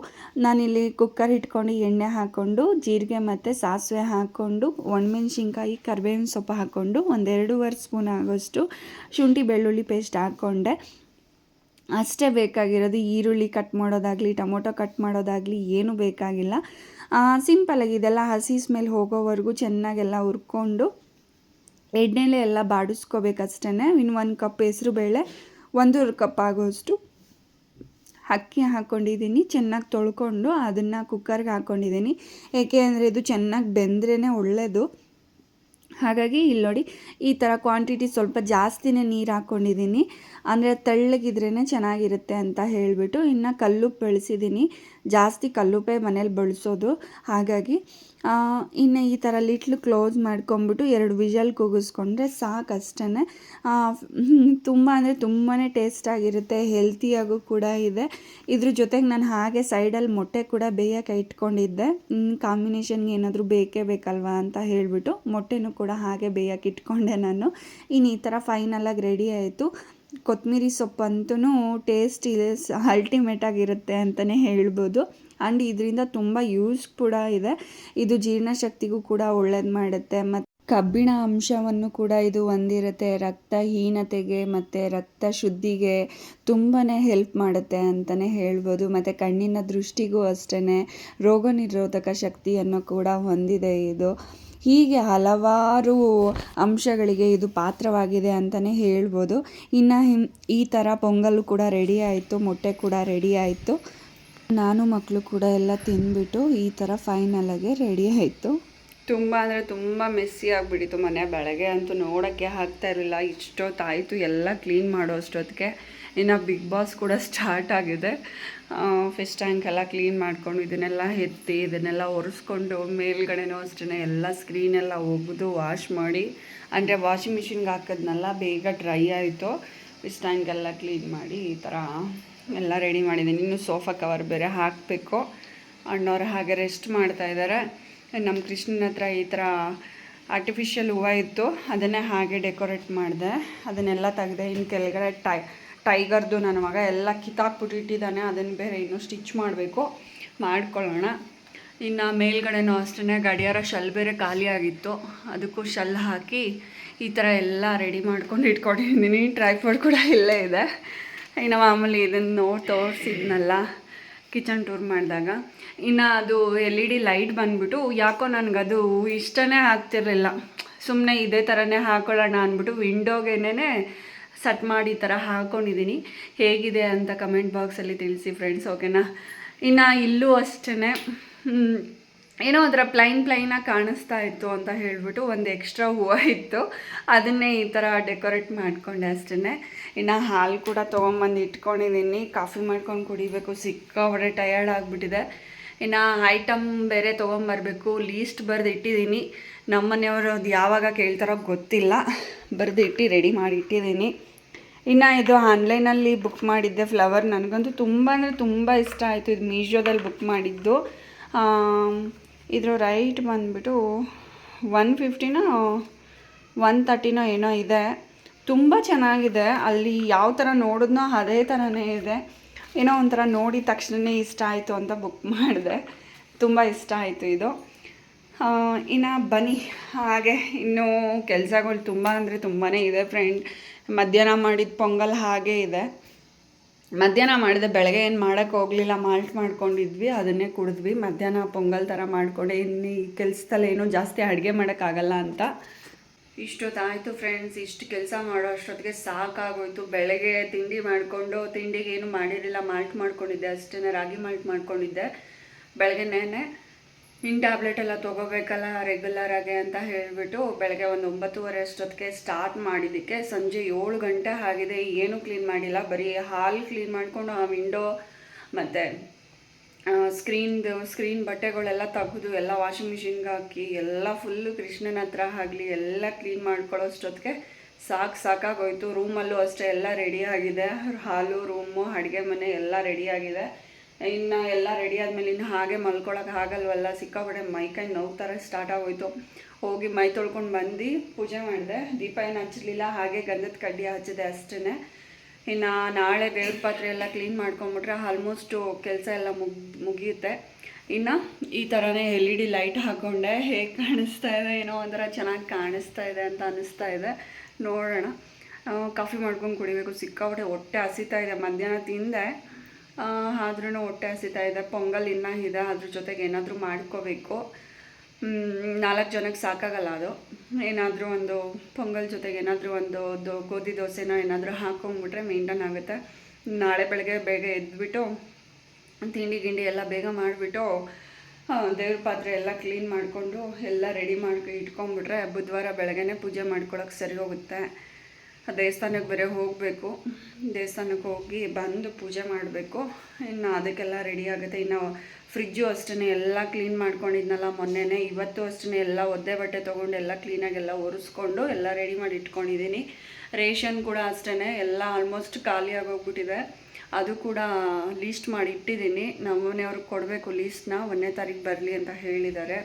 ನಾನಿಲ್ಲಿ ಕುಕ್ಕರ್ ಇಟ್ಕೊಂಡು ಎಣ್ಣೆ ಹಾಕ್ಕೊಂಡು ಜೀರಿಗೆ ಮತ್ತು ಸಾಸಿವೆ ಹಾಕ್ಕೊಂಡು ಒಣಮೆಣ್ಸಿನ್ಕಾಯಿ, ಕರಿಬೇವಿನ ಸೊಪ್ಪು ಹಾಕ್ಕೊಂಡು ಒಂದೆರಡೂವರೆ ಸ್ಪೂನ್ ಆಗೋಷ್ಟು ಶುಂಠಿ ಬೆಳ್ಳುಳ್ಳಿ ಪೇಸ್ಟ್ ಹಾಕ್ಕೊಂಡೆ ಅಷ್ಟೇ ಬೇಕಾಗಿರೋದು ಈರುಳ್ಳಿ ಕಟ್ ಮಾಡೋದಾಗಲಿ, ಟೊಮೊಟೊ ಕಟ್ ಮಾಡೋದಾಗಲಿ ಏನೂ ಬೇಕಾಗಿಲ್ಲ. ಸಿಂಪಲಾಗಿ ಇದೆಲ್ಲ ಹಸಿ ಸ್ಮೆಲ್ ಹೋಗೋವರೆಗೂ ಚೆನ್ನಾಗೆಲ್ಲ ಹುರ್ಕೊಂಡು ಎಣ್ಣೆಲೆ ಎಲ್ಲ ಬಾಡಿಸ್ಕೋಬೇಕಷ್ಟೇ ಇನ್ನು ಒಂದು ಕಪ್ ಹೆಸ್ರುಬೇಳೆ ಒಂದೂವರೆ ಕಪ್ ಆಗೋಷ್ಟು ಅಕ್ಕಿ ಹಾಕ್ಕೊಂಡಿದ್ದೀನಿ ಚೆನ್ನಾಗಿ ತೊಳ್ಕೊಂಡು ಅದನ್ನು ಕುಕ್ಕರ್ಗೆ ಹಾಕ್ಕೊಂಡಿದ್ದೀನಿ ಏಕೆ ಅಂದರೆ ಇದು ಚೆನ್ನಾಗಿ ಬೆಂದ್ರೇ ಒಳ್ಳೆಯದು ಹಾಗಾಗಿ ಇಲ್ಲಿ ನೋಡಿ, ಈ ಥರ ಕ್ವಾಂಟಿಟಿ ಸ್ವಲ್ಪ ಜಾಸ್ತಿನೇ ನೀರು ಹಾಕ್ಕೊಂಡಿದ್ದೀನಿ ಅಂದರೆ ತೆಳ್ಳಗಿದ್ರೇ ಚೆನ್ನಾಗಿರುತ್ತೆ ಅಂತ ಹೇಳಿಬಿಟ್ಟು ಇನ್ನು ಕಲ್ಲು ಬೆಳೆಸಿದ್ದೀನಿ. ಜಾಸ್ತಿ ಕಲ್ಲುಪೆ ಮನೇಲಿ ಬಳಸೋದು. ಹಾಗಾಗಿ ಇನ್ನು ಈ ಥರ ಲಿಟ್ಲು ಕ್ಲೋಸ್ ಮಾಡ್ಕೊಂಬಿಟ್ಟು ಎರಡು ವಿಷಲ್ ಕೂಗಿಸ್ಕೊಂಡ್ರೆ ಸಾಕು ಅಷ್ಟೇ ತುಂಬ ಅಂದರೆ ತುಂಬಾ ಟೇಸ್ಟಾಗಿರುತ್ತೆ, ಹೆಲ್ತಿಯಾಗೂ ಕೂಡ ಇದೆ. ಇದ್ರ ಜೊತೆಗೆ ನಾನು ಹಾಗೆ ಸೈಡಲ್ಲಿ ಮೊಟ್ಟೆ ಕೂಡ ಬೇಯಕ್ಕೆ ಇಟ್ಕೊಂಡಿದ್ದೆ. ಕಾಂಬಿನೇಷನ್ಗೆ ಏನಾದರೂ ಬೇಕೇ ಬೇಕಲ್ವಾ ಅಂತ ಹೇಳಿಬಿಟ್ಟು ಮೊಟ್ಟೆನೂ ಕೂಡ ಹಾಗೆ ಬೇಯಕ್ಕೆ ಇಟ್ಕೊಂಡೆ ನಾನು. ಇನ್ನು ಈ ಥರ ಫೈನಲಾಗಿ ರೆಡಿ ಆಯಿತು. ಕೊತ್ತಂಬರಿ ಸೊಪ್ಪಂತೂ ಟೇಸ್ಟ್ ಇದೆ ಅಲ್ಟಿಮೇಟ್ ಆಗಿರುತ್ತೆ ಅಂತಲೇ ಹೇಳ್ಬೋದು. ಆ್ಯಂಡ್ ಇದರಿಂದ ತುಂಬ ಯೂಸ್ ಕೂಡ ಇದೆ. ಇದು ಜೀರ್ಣಶಕ್ತಿಗೂ ಕೂಡ ಒಳ್ಳೇದು ಮಾಡುತ್ತೆ. ಮತ್ತು ಕಬ್ಬಿಣ ಅಂಶವನ್ನು ಕೂಡ ಇದು ಹೊಂದಿರುತ್ತೆ. ರಕ್ತಹೀನತೆಗೆ ಮತ್ತು ರಕ್ತ ಶುದ್ಧಿಗೆ ತುಂಬಾ ಹೆಲ್ಪ್ ಮಾಡುತ್ತೆ ಅಂತಲೇ ಹೇಳ್ಬೋದು. ಮತ್ತು ಕಣ್ಣಿನ ದೃಷ್ಟಿಗೂ ಅಷ್ಟೇ ರೋಗ ನಿರೋಧಕ ಶಕ್ತಿಯನ್ನು ಕೂಡ ಹೊಂದಿದೆ ಇದು. ಹೀಗೆ ಹಲವಾರು ಅಂಶಗಳಿಗೆ ಇದು ಪಾತ್ರವಾಗಿದೆ ಅಂತಲೇ ಹೇಳ್ಬೋದು. ಇನ್ನು ಹಿಂ- ಈ ಥರ ಪೊಂಗಲ್ಲು ಕೂಡ ರೆಡಿ ಆಯಿತು, ಮೊಟ್ಟೆ ಕೂಡ ರೆಡಿ ಆಯಿತು. ನಾನು ಮಕ್ಕಳು ಕೂಡ ಎಲ್ಲ ತಿಂದ್ಬಿಟ್ಟು ಈ ಥರ ಫೈನಲಾಗೆ ರೆಡಿ ಆಯಿತು. ತುಂಬ ಅಂದರೆ ತುಂಬ ಮೆಸ್ಸಿ ಆಗಿಬಿಟ್ಟಿತ್ತು ಮನೆ, ಬೆಳಗ್ಗೆ ಅಂತೂ ನೋಡೋಕ್ಕೆ ಆಗ್ತಾ ಇರಲಿಲ್ಲ. ಇಷ್ಟೊತ್ತಾಯಿತು, ಎಲ್ಲ ಕ್ಲೀನ್ ಮಾಡೋ ಅಷ್ಟೊತ್ತಿಗೆ ಇನ್ನು ಬಿಗ್ ಬಾಸ್ ಕೂಡ ಸ್ಟಾರ್ಟ್ ಆಗಿದೆ. ಫಿಶ್ ಟ್ಯಾಂಕ್ ಎಲ್ಲ ಕ್ಲೀನ್ ಮಾಡಿಕೊಂಡು ಇದನ್ನೆಲ್ಲ ಎತ್ತಿ, ಇದನ್ನೆಲ್ಲ ಒರೆಸ್ಕೊಂಡು ಮೇಲ್ಗಡೆನೂ ಅಷ್ಟೇ ಎಲ್ಲ ಸ್ಕ್ರೀನೆಲ್ಲ ಒಗೆದು ವಾಶ್ ಮಾಡಿ, ಅಂದರೆ ವಾಷಿಂಗ್ ಮಿಷಿನ್ಗೆ ಹಾಕೋದ್ನೆಲ್ಲ ಬೇಗ ಡ್ರೈ ಆಯಿತು. ಫಿಶ್ ಟ್ಯಾಂಕ್ ಎಲ್ಲ ಕ್ಲೀನ್ ಮಾಡಿ ಈ ಥರ ಎಲ್ಲ ರೆಡಿ ಮಾಡಿದ್ದೀನಿ. ಇನ್ನು ಸೋಫಾ ಕವರ್ ಬೇರೆ ಹಾಕಬೇಕು. ಅಣ್ಣವ್ರು ಹಾಗೆ ರೆಸ್ಟ್ ಮಾಡ್ತಾ ಇದ್ದಾರೆ ನಮ್ಮ ಕೃಷ್ಣನ ಹತ್ರ ಈ ಥರ ಆರ್ಟಿಫಿಷಿಯಲ್ ಹೂವು ಇತ್ತು. ಅದನ್ನೇ ಹಾಗೆ ಡೆಕೋರೇಟ್ ಮಾಡಿದೆ. ಅದನ್ನೆಲ್ಲ ತೆಗೆದೆ ಇನ್ನು ಕೆಳಗಡೆ ಟೈ ಟೈಗರ್ದು ನನ್ನ ಮಗ ಎಲ್ಲ ಕಿತ್ತಾಕ್ಬಿಟ್ಟಿಟ್ಟಿದ್ದಾನೆ ಅದನ್ನು ಬೇರೆ ಇನ್ನೂ ಸ್ಟಿಚ್ ಮಾಡಬೇಕು. ಮಾಡ್ಕೊಳ್ಳೋಣ. ಇನ್ನು ಮೇಲ್ಗಡೆನೂ ಅಷ್ಟೇ ಗಡಿಯಾರ ಶಲ್ ಬೇರೆ ಖಾಲಿಯಾಗಿತ್ತು ಅದಕ್ಕೂ ಶಲ್ ಹಾಕಿ ಈ ಥರ ಎಲ್ಲ ರೆಡಿ ಮಾಡ್ಕೊಂಡು ಇಟ್ಕೊಂಡಿದ್ದೀನಿ. ಟ್ರೈಫೋಡ್ ಕೂಡ ಇಲ್ಲೇ ಇದೆ. ಇನ್ನು ಮಾಮೂಲಿ ಇದನ್ನು ತೋರಿಸಿದ್ನಲ್ಲ, ಕಿಚನ್ ಟೂರ್ ಮಾಡಿದಾಗ. ಇನ್ನು ಅದು ಎಲ್ ಇ ಡಿ ಲೈಟ್ ಬಂದ್ಬಿಟ್ಟು ಯಾಕೋ ನನಗದು ಇಷ್ಟನೇ ಆಗ್ತಿರಲಿಲ್ಲ. ಸುಮ್ಮನೆ ಇದೇ ಥರನೇ ಹಾಕೊಳ್ಳೋಣ ಅಂದ್ಬಿಟ್ಟು ವಿಂಡೋಗೆನೇ ಸೆಟ್ ಮಾಡಿ ಈ ಥರ ಹಾಕ್ಕೊಂಡಿದ್ದೀನಿ ಹೇಗಿದೆ ಅಂತ ಕಮೆಂಟ್ ಬಾಕ್ಸಲ್ಲಿ ತಿಳಿಸಿ ಫ್ರೆಂಡ್ಸ್ ಓಕೆನಾ ಇನ್ನು ಇಲ್ಲೂ ಅಷ್ಟೇ ಏನೋ ಒಂಥರ ಪ್ಲೈನ್ ಪ್ಲೈನಾಗಿ ಕಾಣಿಸ್ತಾ ಇತ್ತು ಅಂತ ಹೇಳಿಬಿಟ್ಟು ಒಂದು ಎಕ್ಸ್ಟ್ರಾ ಹೂವು ಇತ್ತು. ಅದನ್ನೇ ಈ ಥರ ಡೆಕೋರೇಟ್ ಮಾಡಿಕೊಂಡೆ ಅಷ್ಟೇ ಇನ್ನು ಹಾಲು ಕೂಡ ತೊಗೊಂಬಂದು ಇಟ್ಕೊಂಡಿದ್ದೀನಿ ಕಾಫಿ ಮಾಡ್ಕೊಂಡು ಕುಡಿಬೇಕು. ಸಿಕ್ಕಾಬಟ್ಟೆ ಟಯರ್ಡ್ ಆಗಿಬಿಟ್ಟಿದೆ. ಇನ್ನು ಐಟಮ್ ಬೇರೆ ತೊಗೊಂಬರ್ಬೇಕು. ಲೀಸ್ಟ್ ಬರೆದು ಇಟ್ಟಿದ್ದೀನಿ ನಮ್ಮನೆಯವರು ಅದು ಯಾವಾಗ ಕೇಳ್ತಾರೋ ಗೊತ್ತಿಲ್ಲ. ಬರೆದು ಇಟ್ಟು ರೆಡಿ ಮಾಡಿ ಇಟ್ಟಿದ್ದೀನಿ ಇನ್ನು ಇದು ಆನ್ಲೈನಲ್ಲಿ ಬುಕ್ ಮಾಡಿದ್ದೆ ಫ್ಲವರ್. ನನಗಂತೂ ತುಂಬ ಅಂದರೆ ತುಂಬ ಇಷ್ಟ ಆಯಿತು. ಇದು ಮೀಶೋದಲ್ಲಿ ಬುಕ್ ಮಾಡಿದ್ದು. ಇದರ ರೈಟ್ ಬಂದುಬಿಟ್ಟು ಒನ್ ಫಿಫ್ಟಿನೋ ಒನ್ ತರ್ಟಿನೋ ಏನೋ ಇದೆ. ತುಂಬ ಚೆನ್ನಾಗಿದೆ. ಅಲ್ಲಿ ಯಾವ ಥರ ನೋಡಿದ್ನೋ ಅದೇ ಥರನೇ ಇದೆ. ಏನೋ ಒಂಥರ ನೋಡಿದ ತಕ್ಷಣವೇ ಇಷ್ಟ ಆಯಿತು ಅಂತ ಬುಕ್ ಮಾಡಿದೆ. ತುಂಬ ಇಷ್ಟ ಆಯಿತು ಇದು. ಇನ್ನು ಬನ್ನಿ. ಹಾಗೆ ಇನ್ನೂ ಕೆಲಸಗಳು ತುಂಬ ಅಂದರೆ ತುಂಬಾ ಇದೆ ಫ್ರೆಂಡ್ ಮಧ್ಯಾಹ್ನ ಮಾಡಿದ ಪೊಂಗಲ್ ಹಾಗೇ ಇದೆ. ಮಧ್ಯಾಹ್ನ ಮಾಡಿದೆ ಬೆಳಗ್ಗೆ ಏನು ಮಾಡೋಕ್ಕೆ ಹೋಗಲಿಲ್ಲ ಮಾಲ್ಟ್ ಮಾಡ್ಕೊಂಡಿದ್ವಿ, ಅದನ್ನೇ ಕುಡಿದ್ವಿ. ಮಧ್ಯಾಹ್ನ ಪೊಂಗಲ್ ಥರ ಮಾಡಿಕೊಂಡೆ. ಇನ್ನು ಈ ಕೆಲಸದಲ್ಲಿ ಏನೂ ಜಾಸ್ತಿ ಅಡುಗೆ ಮಾಡೋಕ್ಕಾಗಲ್ಲ ಅಂತ. ಇಷ್ಟೊತ್ತಾಯಿತು ಫ್ರೆಂಡ್ಸ್ ಇಷ್ಟು ಕೆಲಸ ಮಾಡೋ ಅಷ್ಟೊತ್ತಿಗೆ ಸಾಕಾಗೋಯ್ತು. ಬೆಳಗ್ಗೆ ತಿಂಡಿ ಮಾಡಿಕೊಂಡು, ತಿಂಡಿಗೆ ಏನು ಮಾಡಿರಲಿಲ್ಲ. ಮಾಲ್ಟ್ ಮಾಡ್ಕೊಂಡಿದ್ದೆ ಅಷ್ಟೇ ರಾಗಿ ಮಾಲ್ಟ್ ಮಾಡ್ಕೊಂಡಿದ್ದೆ. ಬೆಳಗ್ಗೆನೇ ಇನ್ನು ಟ್ಯಾಬ್ಲೆಟ್ ಎಲ್ಲ ತೊಗೋಬೇಕಲ್ಲ ರೆಗ್ಯುಲರ್ ಆಗಿ ಅಂತ ಹೇಳಿಬಿಟ್ಟು ಬೆಳಗ್ಗೆ ಒಂದು ಒಂಬತ್ತುವರೆ ಅಷ್ಟೊತ್ತಿಗೆ ಸ್ಟಾರ್ಟ್ ಮಾಡಿದ್ದಕ್ಕೆ ಸಂಜೆ ಏಳು ಗಂಟೆ ಆಗಿದೆ, ಏನೂ ಕ್ಲೀನ್ ಮಾಡಿಲ್ಲ. ಬರೀ ಹಾಲ್ ಕ್ಲೀನ್ ಮಾಡಿಕೊಂಡು ಆ ವಿಂಡೋ ಮತ್ತು ಸ್ಕ್ರೀನ್ದು ಸ್ಕ್ರೀನ್ ಬಟ್ಟೆಗಳೆಲ್ಲ ತೆಗೆದು ಎಲ್ಲ ವಾಷಿಂಗ್ ಮಿಷಿನ್ಗೆ ಹಾಕಿ, ಎಲ್ಲ ಫುಲ್ಲು ಕೃಷ್ಣನ ಹತ್ರ ಆಗಲಿ ಎಲ್ಲ ಕ್ಲೀನ್ ಮಾಡ್ಕೊಳ್ಳೋ ಅಷ್ಟೊತ್ತಿಗೆ ಸಾಕು ಸಾಕಾಗೋಯ್ತು. ರೂಮಲ್ಲೂ ಅಷ್ಟೇ ಎಲ್ಲ ರೆಡಿ ಆಗಿದೆ. ಹಾಲು ರೂಮು ಅಡುಗೆ ಮನೆ ಎಲ್ಲ ರೆಡಿ ಆಗಿದೆ. ಇನ್ನು ಎಲ್ಲ ರೆಡಿ ಆದಮೇಲೆ ಇನ್ನು ಹಾಗೆ ಮಲ್ಕೊಳಕ್ಕೆ ಆಗಲ್ವಲ್ಲ, ಸಿಕ್ಕಾಪಟ್ಟೆ ಮೈಕೈ ನೋವು ಥರ ಸ್ಟಾರ್ಟ್ ಆಗೋಯ್ತು. ಹೋಗಿ ಮೈ ತೊಳ್ಕೊಂಡು ಬಂದು ಪೂಜೆ ಮಾಡಿದೆ. ದೀಪ ಏನು ಹಚ್ಚಲಿಲ್ಲ ಹಾಗೆ ಗಂಧದ ಕಡ್ಡಿ ಹಚ್ಚಿದೆ ಅಷ್ಟೇ ಇನ್ನು ನಾಳೆ ದೇವ್ರ ಪಾತ್ರೆ ಎಲ್ಲ ಕ್ಲೀನ್ ಮಾಡ್ಕೊಂಬಿಟ್ರೆ ಆಲ್ಮೋಸ್ಟು ಕೆಲಸ ಎಲ್ಲ ಮುಗ್, ಮುಗಿಯುತ್ತೆ. ಇನ್ನು ಈ ಥರನೇ ಎಲ್ ಇ ಡಿ ಲೈಟ್ ಹಾಕ್ಕೊಂಡೆ ಹೇಗೆ ಕಾಣಿಸ್ತಾ ಇದೆ, ಏನೋ ಒಂಥರ ಚೆನ್ನಾಗಿ ಕಾಣಿಸ್ತಾ ಇದೆ ಅಂತ ಅನ್ನಿಸ್ತಾ ಇದೆ. ನೋಡೋಣ. ಕಾಫಿ ಮಾಡ್ಕೊಂಡು ಕುಡಿಬೇಕು. ಸಿಕ್ಕಾಪಟ್ಟೆ ಹೊಟ್ಟೆ ಹಸಿತಾ ಇದೆ. ಮಧ್ಯಾಹ್ನ ತಿಂದೆ. ಆದ್ರೂ ಹೊಟ್ಟೆ ಹಸಿತಾ ಇದೆ, ಪೊಂಗಲ್ ಇನ್ನೂ ಇದೆ, ಅದ್ರ ಜೊತೆಗೆ ಏನಾದರೂ ಮಾಡ್ಕೋಬೇಕು. ನಾಲ್ಕು ಜನಕ್ಕೆ ಸಾಕಾಗಲ್ಲ ಅದು. ಏನಾದರೂ ಒಂದು ಪೊಂಗಲ್ ಜೊತೆಗೆ ಏನಾದರೂ ಒಂದು ಗೋಧಿ ದೋಸೆನೋ ಏನಾದರೂ ಹಾಕೊಂಡ್ಬಿಟ್ರೆ ಮೇಂಟೈನ್ ಆಗುತ್ತೆ. ನಾಳೆ ಬೆಳಗ್ಗೆ ಬೇಗ ಎದ್ದುಬಿಟ್ಟು ತಿಂಡಿ ಗಿಂಡಿ ಎಲ್ಲ ಬೇಗ ಮಾಡಿಬಿಟ್ಟು ದೇವ್ರ ಪಾತ್ರೆ ಎಲ್ಲ ಕ್ಲೀನ್ ಮಾಡಿಕೊಂಡು ಎಲ್ಲ ರೆಡಿ ಮಾಡ್ಕೊ ಇಟ್ಕೊಂಡ್ಬಿಟ್ರೆ ಬುಧವಾರ ಬೆಳಗ್ಗೆನೇ ಪೂಜೆ ಮಾಡ್ಕೊಳಕ್ಕೆ ಸರಿ ಹೋಗುತ್ತೆ ದೇವಸ್ಥಾನಕ್ಕೆ ಬೇರೆ ಹೋಗಬೇಕು. ದೇವಸ್ಥಾನಕ್ಕೆ ಹೋಗಿ ಬಂದು ಪೂಜೆ ಮಾಡಬೇಕು. ಇನ್ನು ಅದಕ್ಕೆಲ್ಲ ರೆಡಿ ಆಗುತ್ತೆ. ಇನ್ನು ಫ್ರಿಜ್ಜು ಅಷ್ಟೇ ಎಲ್ಲ ಕ್ಲೀನ್ ಮಾಡ್ಕೊಂಡಿದ್ನಲ್ಲ ಮೊನ್ನೆನೇ. ಇವತ್ತು ಅಷ್ಟೇ ಎಲ್ಲ ಒದ್ದೆ ಬಟ್ಟೆ ತೊಗೊಂಡು ಎಲ್ಲ ಕ್ಲೀನಾಗಿ ಎಲ್ಲ ಒರೆಸ್ಕೊಂಡು ಎಲ್ಲ ರೆಡಿ ಮಾಡಿ ಇಟ್ಕೊಂಡಿದ್ದೀನಿ. ರೇಷನ್ ಕೂಡ ಅಷ್ಟೇ ಎಲ್ಲ ಆಲ್ಮೋಸ್ಟ್ ಖಾಲಿಯಾಗಿ ಆಗೋಗ್ಬಿಟ್ಟಿದೆ. ಅದು ಕೂಡ ಲೀಸ್ಟ್ ಮಾಡಿ ಇಟ್ಟಿದ್ದೀನಿ. ನಮ್ಮ ಮನೆಯವ್ರಿಗೆ ಕೊಡಬೇಕು ಲೀಸ್ಟ್ನ ಒಂದನೇ ತಾರೀಕು ಬರಲಿ ಅಂತ ಹೇಳಿದ್ದಾರೆ.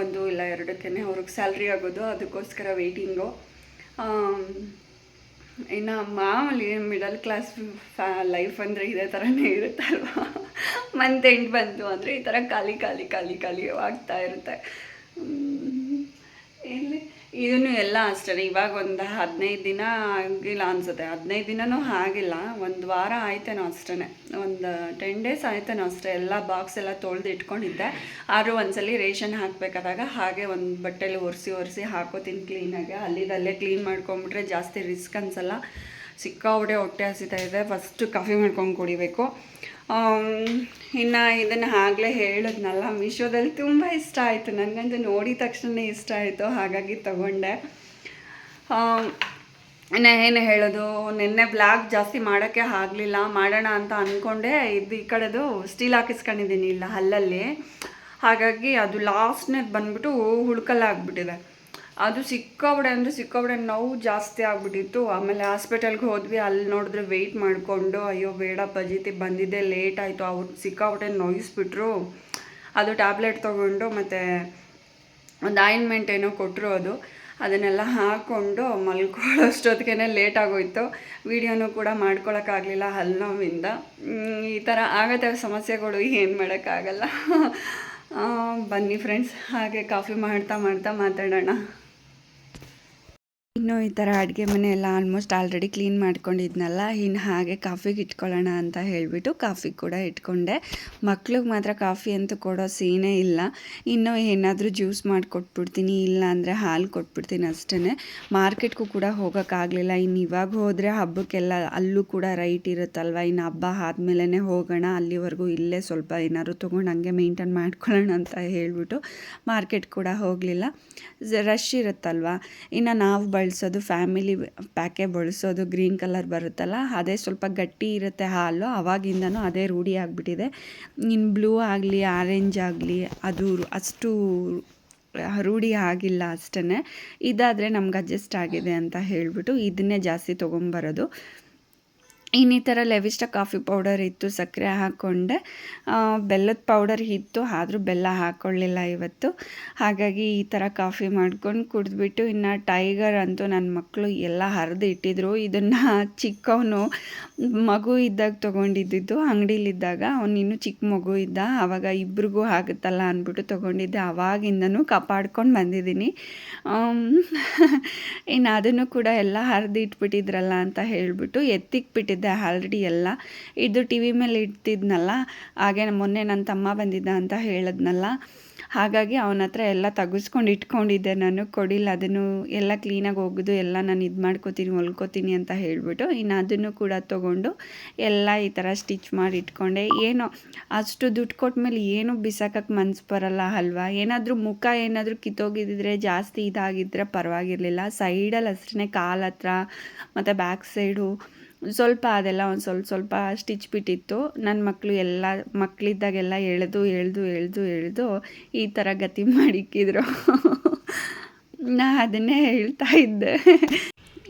ಒಂದು ಇಲ್ಲ ಎರಡಕ್ಕೇ ಅವ್ರಿಗೆ ಸ್ಯಾಲ್ರಿ ಆಗೋದು. ಅದಕ್ಕೋಸ್ಕರ ವೆಯ್ಟಿಂಗು ಇನ್ನು ಮಾಮೂಲಿ ಮಿಡಲ್ ಕ್ಲಾಸ್ ಫ್ಯಾ ಲೈಫ್ ಅಂದರೆ ಇದೇ ಥರನೇ ಇರುತ್ತಲ್ವ? ಮಂತ್ ಎಂಡ್ ಬಂತು ಅಂದರೆ ಈ ಥರ ಖಾಲಿ ಖಾಲಿ ಖಾಲಿ ಖಾಲಿ ಆಗ್ತಾ ಇರುತ್ತೆ. ಇದನ್ನು ಎಲ್ಲ ಅಷ್ಟೇ ಇವಾಗ ಒಂದು ಹದಿನೈದು ದಿನ ಆಗಿಲ್ಲ ಅನ್ಸುತ್ತೆ. ಹದಿನೈದು ದಿನನೂ ಆಗಿಲ್ಲ. ಒಂದು ವಾರ ಆಯ್ತೇನೋ ಅಷ್ಟೇ ಒಂದು ಟೆನ್ ಡೇಸ್ ಆಯ್ತೇನೋ ಅಷ್ಟೇ. ಎಲ್ಲ ಬಾಕ್ಸ್ ಎಲ್ಲ ತೊಳೆದು ಇಟ್ಕೊಂಡಿದ್ದೆ. ಆದರೂ ಒಂದ್ಸಲಿ ರೇಷನ್ ಹಾಕಬೇಕಾದಾಗ ಹಾಗೆ ಒಂದು ಬಟ್ಟೆಲಿ ಒರೆಸಿ ಒರೆಸಿ ಹಾಕೋತೀನಿ ಕ್ಲೀನಾಗಿ ಅಲ್ಲಿದಲ್ಲೇ ಕ್ಲೀನ್ ಮಾಡ್ಕೊಂಬಿಟ್ರೆ ಜಾಸ್ತಿ ರಿಸ್ಕ್ ಅನ್ಸಲ್ಲ. ಸಿಕ್ಕಾಬಿಟ್ಟೆ ಹೊಟ್ಟೆ ಹಸಿತಾ ಇದೆ ಫಸ್ಟು ಕಾಫಿ ಮಾಡ್ಕೊಂಡು ಕುಡಿಬೇಕು. ಇನ್ನು ಇದನ್ನು ಆಗಲೇ ಹೇಳಿದ್ನಲ್ಲ, ಮೀಶೋದಲ್ಲಿ ತುಂಬ ಇಷ್ಟ ಆಯಿತು. ನನಗಂತೂ ನೋಡಿದ ತಕ್ಷಣ ಇಷ್ಟ ಆಯಿತು, ಹಾಗಾಗಿ ತಗೊಂಡೆ. ಇನ್ನು ಏನು ಹೇಳೋದು, ನಿನ್ನೆ ಬ್ಲ್ಯಾಕ್ ಜಾಸ್ತಿ ಮಾಡೋಕ್ಕೆ ಆಗಲಿಲ್ಲ, ಮಾಡೋಣ ಅಂತ ಅಂದ್ಕೊಂಡೆ ಇದು ಈ ಕಡೆದು ಸ್ಟೀಲ್ ಹಾಕಿಸ್ಕೊಂಡಿದ್ದೀನಿ, ಇಲ್ಲ ಹಲ್ಲಲ್ಲಿ. ಹಾಗಾಗಿ ಅದು ಲಾಸ್ಟ್ನೇದು ಬಂದ್ಬಿಟ್ಟು ಹುಳ್ಕಲ್ಲಾಗ್ಬಿಟ್ಟಿದೆ ಅದು ಸಿಕ್ಕಾಬಿಡೆ ಅಂದರೆ ಸಿಕ್ಕಾಬಿಡೆ ನೋವು ಜಾಸ್ತಿ ಆಗ್ಬಿಟ್ಟಿತ್ತು. ಆಮೇಲೆ ಹಾಸ್ಪಿಟಲ್ಗೆ ಹೋದ್ವಿ. ಅಲ್ಲಿ ನೋಡಿದ್ರೆ ವೆಯ್ಟ್ ಮಾಡಿಕೊಂಡು, ಅಯ್ಯೋ ಬೇಡ ಪಜಿತಿ ಬಂದಿದ್ದೆ ಲೇಟ್ ಆಯಿತು. ಅವ್ರು ಸಿಕ್ಕಾಬಿಟ್ಟೆ ನೋಯಿಸ್ಬಿಟ್ರು. ಅದು ಟ್ಯಾಬ್ಲೆಟ್ ತೊಗೊಂಡು ಮತ್ತು ಒಂದು ಆಯಿನ್ಮೆಂಟ್ ಏನೋ ಕೊಟ್ಟರು ಅದು. ಅದನ್ನೆಲ್ಲ ಹಾಕ್ಕೊಂಡು ಮಲ್ಕೊಳ್ಳೋಷ್ಟೊತ್ತಿಗೆ ಲೇಟ್ ಆಗೋಯ್ತು. ವೀಡಿಯೋನೂ ಕೂಡ ಮಾಡ್ಕೊಳಕ್ಕಾಗಲಿಲ್ಲ ಹಲ್ಲು ನೋವಿಂದ. ಈ ಥರ ಆಗತ್ತೆ ಸಮಸ್ಯೆಗಳು. ಏನು ಮಾಡೋಕ್ಕಾಗಲ್ಲ. ಬನ್ನಿ ಫ್ರೆಂಡ್ಸ್ ಹಾಗೆ ಕಾಫಿ ಮಾಡ್ತಾ ಮಾಡ್ತಾ ಮಾತಾಡೋಣ. ಇನ್ನು ಈ ಥರ ಅಡುಗೆ ಮನೆ ಎಲ್ಲ ಆಲ್ಮೋಸ್ಟ್ ಆಲ್ರೆಡಿ ಕ್ಲೀನ್ ಮಾಡ್ಕೊಂಡಿದ್ನಲ್ಲ, ಇನ್ನು ಹಾಗೆ ಕಾಫಿಗೆ ಇಟ್ಕೊಳ್ಳೋಣ ಅಂತ ಹೇಳಿಬಿಟ್ಟು ಕಾಫಿ ಕೂಡ ಇಟ್ಕೊಂಡೆ. ಮಕ್ಳಿಗೆ ಮಾತ್ರ ಕಾಫಿ ಅಂತೂ ಕೊಡೋ ಸೀನೇ ಇಲ್ಲ. ಇನ್ನು ಏನಾದರೂ ಜ್ಯೂಸ್ ಮಾಡಿಕೊಟ್ಬಿಡ್ತೀನಿ, ಇಲ್ಲ ಅಂದರೆ ಹಾಲು ಕೊಟ್ಬಿಡ್ತೀನಿ ಅಷ್ಟೇ ಮಾರ್ಕೆಟ್ಗೂ ಕೂಡ ಹೋಗೋಕ್ಕಾಗಲಿಲ್ಲ. ಇನ್ನು ಇವಾಗ ಹೋದರೆ ಹಬ್ಬಕ್ಕೆಲ್ಲ ಅಲ್ಲೂ ಕೂಡ ರೈಟ್ ಇರುತ್ತಲ್ವ? ಇನ್ನು ಹಬ್ಬ ಆದಮೇಲೆ ಹೋಗೋಣ, ಅಲ್ಲಿವರೆಗೂ ಇಲ್ಲೇ ಸ್ವಲ್ಪ ಏನಾದ್ರು ತೊಗೊಂಡು ಹಂಗೆ ಮೇಂಟೈನ್ ಮಾಡ್ಕೊಳ್ಳೋಣ ಅಂತ ಹೇಳಿಬಿಟ್ಟು ಮಾರ್ಕೆಟ್ ಕೂಡ ಹೋಗಲಿಲ್ಲ. ರಶ್ ಇರುತ್ತಲ್ವ? ಇನ್ನು ನಾವು ಬಳಸೋದು, ಫ್ಯಾಮಿಲಿ ಪ್ಯಾಕೆ ಬಳಸೋದು, ಗ್ರೀನ್ ಕಲರ್ ಬರುತ್ತಲ್ಲ, ಅದೇ ಸ್ವಲ್ಪ ಗಟ್ಟಿ ಇರುತ್ತೆ ಹಾಲು. ಅವಾಗಿಂದನೂ ಅದೇ ರೂಢಿ ಆಗಿಬಿಟ್ಟಿದೆ. ಇನ್ನು ಬ್ಲೂ ಆಗಲಿ, ಆರೆಂಜ್ ಆಗಲಿ, ಅದು ಅಷ್ಟು ರೂಢಿ ಆಗಿಲ್ಲ ಅಷ್ಟೇ ಇದಾದರೆ ನಮ್ಗೆ ಅಡ್ಜಸ್ಟ್ ಆಗಿದೆ ಅಂತ ಹೇಳಿಬಿಟ್ಟು ಇದನ್ನೇ ಜಾಸ್ತಿ ತೊಗೊಂಬರೋದು. ಇನ್ನು ಈ ಥರ ಲೆವಿಸ್ಟ ಕಾಫಿ ಪೌಡರ್ ಇತ್ತು, ಸಕ್ಕರೆ ಹಾಕ್ಕೊಂಡೆ ಬೆಲ್ಲದ ಪೌಡರ್ ಇತ್ತು, ಆದರೂ ಬೆಲ್ಲ ಹಾಕ್ಕೊಳ್ಳಿಲ್ಲ ಇವತ್ತು. ಹಾಗಾಗಿ ಈ ಥರ ಕಾಫಿ ಮಾಡ್ಕೊಂಡು ಕುಡಿದ್ಬಿಟ್ಟು ಇನ್ನು ಟೈಗರ್ ಅಂತೂ ನನ್ನ ಮಕ್ಕಳು ಎಲ್ಲ ಹರಿದು ಇಟ್ಟಿದ್ರು. ಇದನ್ನು ಚಿಕ್ಕವನು ಮಗು ಇದ್ದಾಗ ತೊಗೊಂಡಿದ್ದು, ಅಂಗಡಿಲಿದ್ದಾಗ. ಅವನು ಇನ್ನೂ ಚಿಕ್ಕ ಮಗು ಇದ್ದ. ಆವಾಗ ಇಬ್ರಿಗೂ ಆಗುತ್ತಲ್ಲ ಅಂದ್ಬಿಟ್ಟು ತೊಗೊಂಡಿದ್ದೆ. ಅವಾಗಿಂದನೂ ಕಾಪಾಡ್ಕೊಂಡು ಬಂದಿದ್ದೀನಿ. ಇನ್ನು ಅದನ್ನು ಕೂಡ ಎಲ್ಲ ಹರಿದು ಇಟ್ಬಿಟ್ಟಿದ್ರಲ್ಲ ಅಂತ ಹೇಳಿಬಿಟ್ಟು ಎತ್ತಿಕ್ಬಿಟ್ಟಿದ್ದೆ. ಆಲ್ರೆಡಿ ಎಲ್ಲ. ಇದು ಟಿ ವಿ ಮೇಲೆ ಇಡ್ತಿದ್ನಲ್ಲ, ಹಾಗೆ ಮೊನ್ನೆ ನನ್ನ ತಮ್ಮ ಬಂದಿದ್ದ ಅಂತ ಹೇಳಿದ್ನಲ್ಲ. ಹಾಗಾಗಿ ಅವನ ಹತ್ರ ಎಲ್ಲ ತೆಗೆಸ್ಕೊಂಡು ಇಟ್ಕೊಂಡಿದ್ದೆ ನಾನು, ಕೊಡಿಲ್ಲ, ಅದನ್ನು ಎಲ್ಲ ಕ್ಲೀನಾಗಿ ಹೋಗೋದು, ಎಲ್ಲ ನಾನು ಇದು ಮಾಡ್ಕೋತೀನಿ, ಹೊಲ್ಕೋತೀನಿ ಅಂತ ಹೇಳಿಬಿಟ್ಟು ಇನ್ನು ಅದನ್ನು ಕೂಡ ತೊಗೊಂಡು ಎಲ್ಲ ಈ ಥರ ಸ್ಟಿಚ್ ಮಾಡಿ ಇಟ್ಕೊಂಡೆ. ಏನೋ ಅಷ್ಟು ದುಡ್ಡು ಕೊಟ್ಮೇಲೆ ಏನು ಬಿಸಾಕಕ್ಕೆ ಮನ್ಸು ಬರಲ್ಲ ಅಲ್ವಾ? ಏನಾದರೂ ಮುಖ ಏನಾದರೂ ಕಿತ್ತೋಗಿದ್ದಿದ್ರೆ ಜಾಸ್ತಿ ಇದಾಗಿದ್ದರೆ ಪರವಾಗಿರಲಿಲ್ಲ. ಸೈಡಲ್ಲಿ ಅಷ್ಟೇ ಕಾಲು ಹತ್ರ, ಮತ್ತು ಬ್ಯಾಕ್ ಸೈಡು ಸ್ವಲ್ಪ ಅದೆಲ್ಲ ಒಂದು ಸ್ವಲ್ಪ ಸ್ವಲ್ಪ ಸ್ಟಿಚ್ ಬಿಟ್ಟಿತ್ತು ನನ್ನ ಮಕ್ಕಳು ಎಲ್ಲ ಮಕ್ಕಳಿದ್ದಾಗೆಲ್ಲ ಎಳೆದು ಎಳೆದು ಎಳೆದು ಎಳೆದು ಈ ಥರ ಗತಿ ಮಾಡಿಕ್ಕಿದ್ರು. ನಾ ಅದನ್ನೇ ಹೇಳ್ತಾ ಇದ್ದೆ.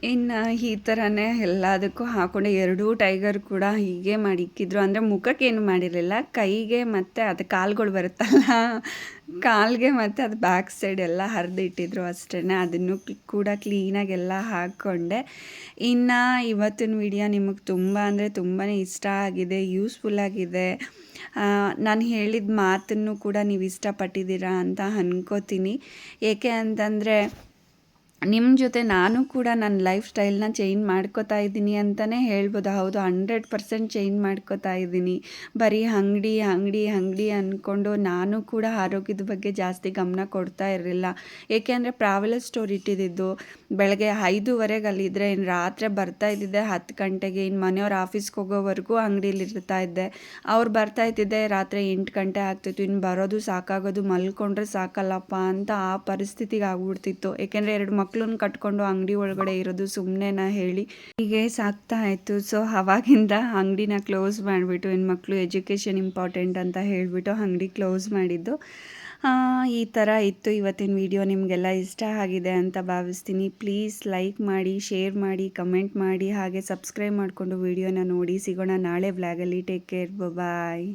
ಇನ್ನು ಈ ಥರನೇ ಎಲ್ಲದಕ್ಕೂ ಹಾಕೊಂಡು. ಎರಡೂ ಟೈಗರ್ ಕೂಡ ಹೀಗೆ ಮಾಡಿಕ್ಕಿದ್ರು ಅಂದರೆ ಮುಖಕ್ಕೆ ಏನು ಮಾಡಿರಲಿಲ್ಲ. ಕೈಗೆ ಮತ್ತು ಅದು ಕಾಲುಗಳು ಬರುತ್ತಲ್ಲ. ಕಾಲಿಗೆ ಮತ್ತು ಅದು ಬ್ಯಾಕ್ ಸೈಡ್ ಎಲ್ಲ ಹರಿದಿಟ್ಟಿದ್ರು ಅಷ್ಟೇ ಅದನ್ನು ಕೂಡ ಕೂಡ ಕ್ಲೀನಾಗೆಲ್ಲ ಹಾಕ್ಕೊಂಡೆ ಇನ್ನು ಇವತ್ತಿನ ವಿಡಿಯೋ ನಿಮಗೆ ತುಂಬ ಅಂದರೆ ತುಂಬಾ ಇಷ್ಟ ಆಗಿದೆ, ಯೂಸ್ಫುಲ್ ಆಗಿದೆ. ನಾನು ಹೇಳಿದ ಮಾತನ್ನು ಕೂಡ ನೀವು ಇಷ್ಟಪಟ್ಟಿದ್ದೀರಾ ಅಂತ ಅನ್ಕೋತೀನಿ. ಏಕೆ ಅಂತಂದರೆ ನಿಮ್ಮ ಜೊತೆ ನಾನು ಕೂಡ ನನ್ನ ಲೈಫ್ ಸ್ಟೈಲ್ನ ಚೇಂಜ್ ಮಾಡ್ಕೋತಾ ಇದ್ದೀನಿ ಅಂತಲೇ ಹೇಳ್ಬೋದು. ಹೌದು, ಹಂಡ್ರೆಡ್ ಪರ್ಸೆಂಟ್ ಚೇಂಜ್ ಮಾಡ್ಕೋತಾ ಇದ್ದೀನಿ. ಬರೀ ಅಂಗಡಿ ಅಂಗಡಿ ಅಂಗಡಿ ಅಂದ್ಕೊಂಡು ನಾನು ಕೂಡ ಆರೋಗ್ಯದ ಬಗ್ಗೆ ಜಾಸ್ತಿ ಗಮನ ಕೊಡ್ತಾ ಇರಲಿಲ್ಲ. ಏಕೆಂದರೆ ಪ್ರಾವೆಲ್ ಸ್ಟೋರ್ ಇಟ್ಟಿದ್ದಿದ್ದು ಬೆಳಗ್ಗೆ ಐದೂವರೆಗೆ ಅಲ್ಲಿದ್ದರೆ ಇನ್ನು ರಾತ್ರಿ ಬರ್ತಾ ಇದ್ದಿದ್ದೆ, ಹತ್ತು ಗಂಟೆಗೆ ಇನ್ನು ಮನೆಯವ್ರ ಆಫೀಸ್ಗೆ ಹೋಗೋವರೆಗೂ ಅಂಗಡೀಲಿ ಇರ್ತಾ ಇದ್ದೆ. ಅವ್ರು ಬರ್ತಾ ಇದ್ದಿದ್ದೆ ರಾತ್ರಿ ಎಂಟು ಗಂಟೆ ಆಗ್ತಿತ್ತು. ಇನ್ನು ಬರೋದು ಸಾಕಾಗೋದು ಮಲ್ಕೊಂಡ್ರೆ ಸಾಕಲ್ಲಪ್ಪ ಅಂತ ಆ ಪರಿಸ್ಥಿತಿಗೆ ಆಗ್ಬಿಡ್ತಿತ್ತು. ಏಕೆಂದರೆ ಎರಡು ಮಕ್ಳನ್ನ ಕಟ್ಕೊಂಡು ಅಂಗಡಿ ಒಳಗಡೆ ಇರೋದು ಸುಮ್ಮನೆನಾ ಹೇಳಿ. ಹೀಗೆ ಸಾಕ್ತಾ ಆಯಿತು ಸೊ ಅವಾಗಿಂದ ಅಂಗಡಿನ ಕ್ಲೋಸ್ ಮಾಡಿಬಿಟ್ಟು ಮಕ್ಕಳು ಎಜುಕೇಷನ್ ಇಂಪಾರ್ಟೆಂಟ್ ಅಂತ ಹೇಳಿಬಿಟ್ಟು ಅಂಗಡಿ ಕ್ಲೋಸ್ ಮಾಡಿದ್ದು. ಈ ಥರ ಇತ್ತು. ಇವತ್ತಿನ ವಿಡಿಯೋ ನಿಮಗೆಲ್ಲ ಇಷ್ಟ ಆಗಿದೆ ಅಂತ ಭಾವಿಸ್ತೀನಿ. ಪ್ಲೀಸ್ ಲೈಕ್ ಮಾಡಿ ಶೇರ್ ಮಾಡಿ ಕಮೆಂಟ್ ಮಾಡಿ, ಹಾಗೆ ಸಬ್ಸ್ಕ್ರೈಬ್ ಮಾಡಿಕೊಂಡು ವಿಡಿಯೋನ ನೋಡಿ. ಸಿಗೋಣ ನಾಳೆ ವ್ಲಾಗಲ್ಲಿ ಟೇಕ್ ಕೇರ್ ಬಾಯ್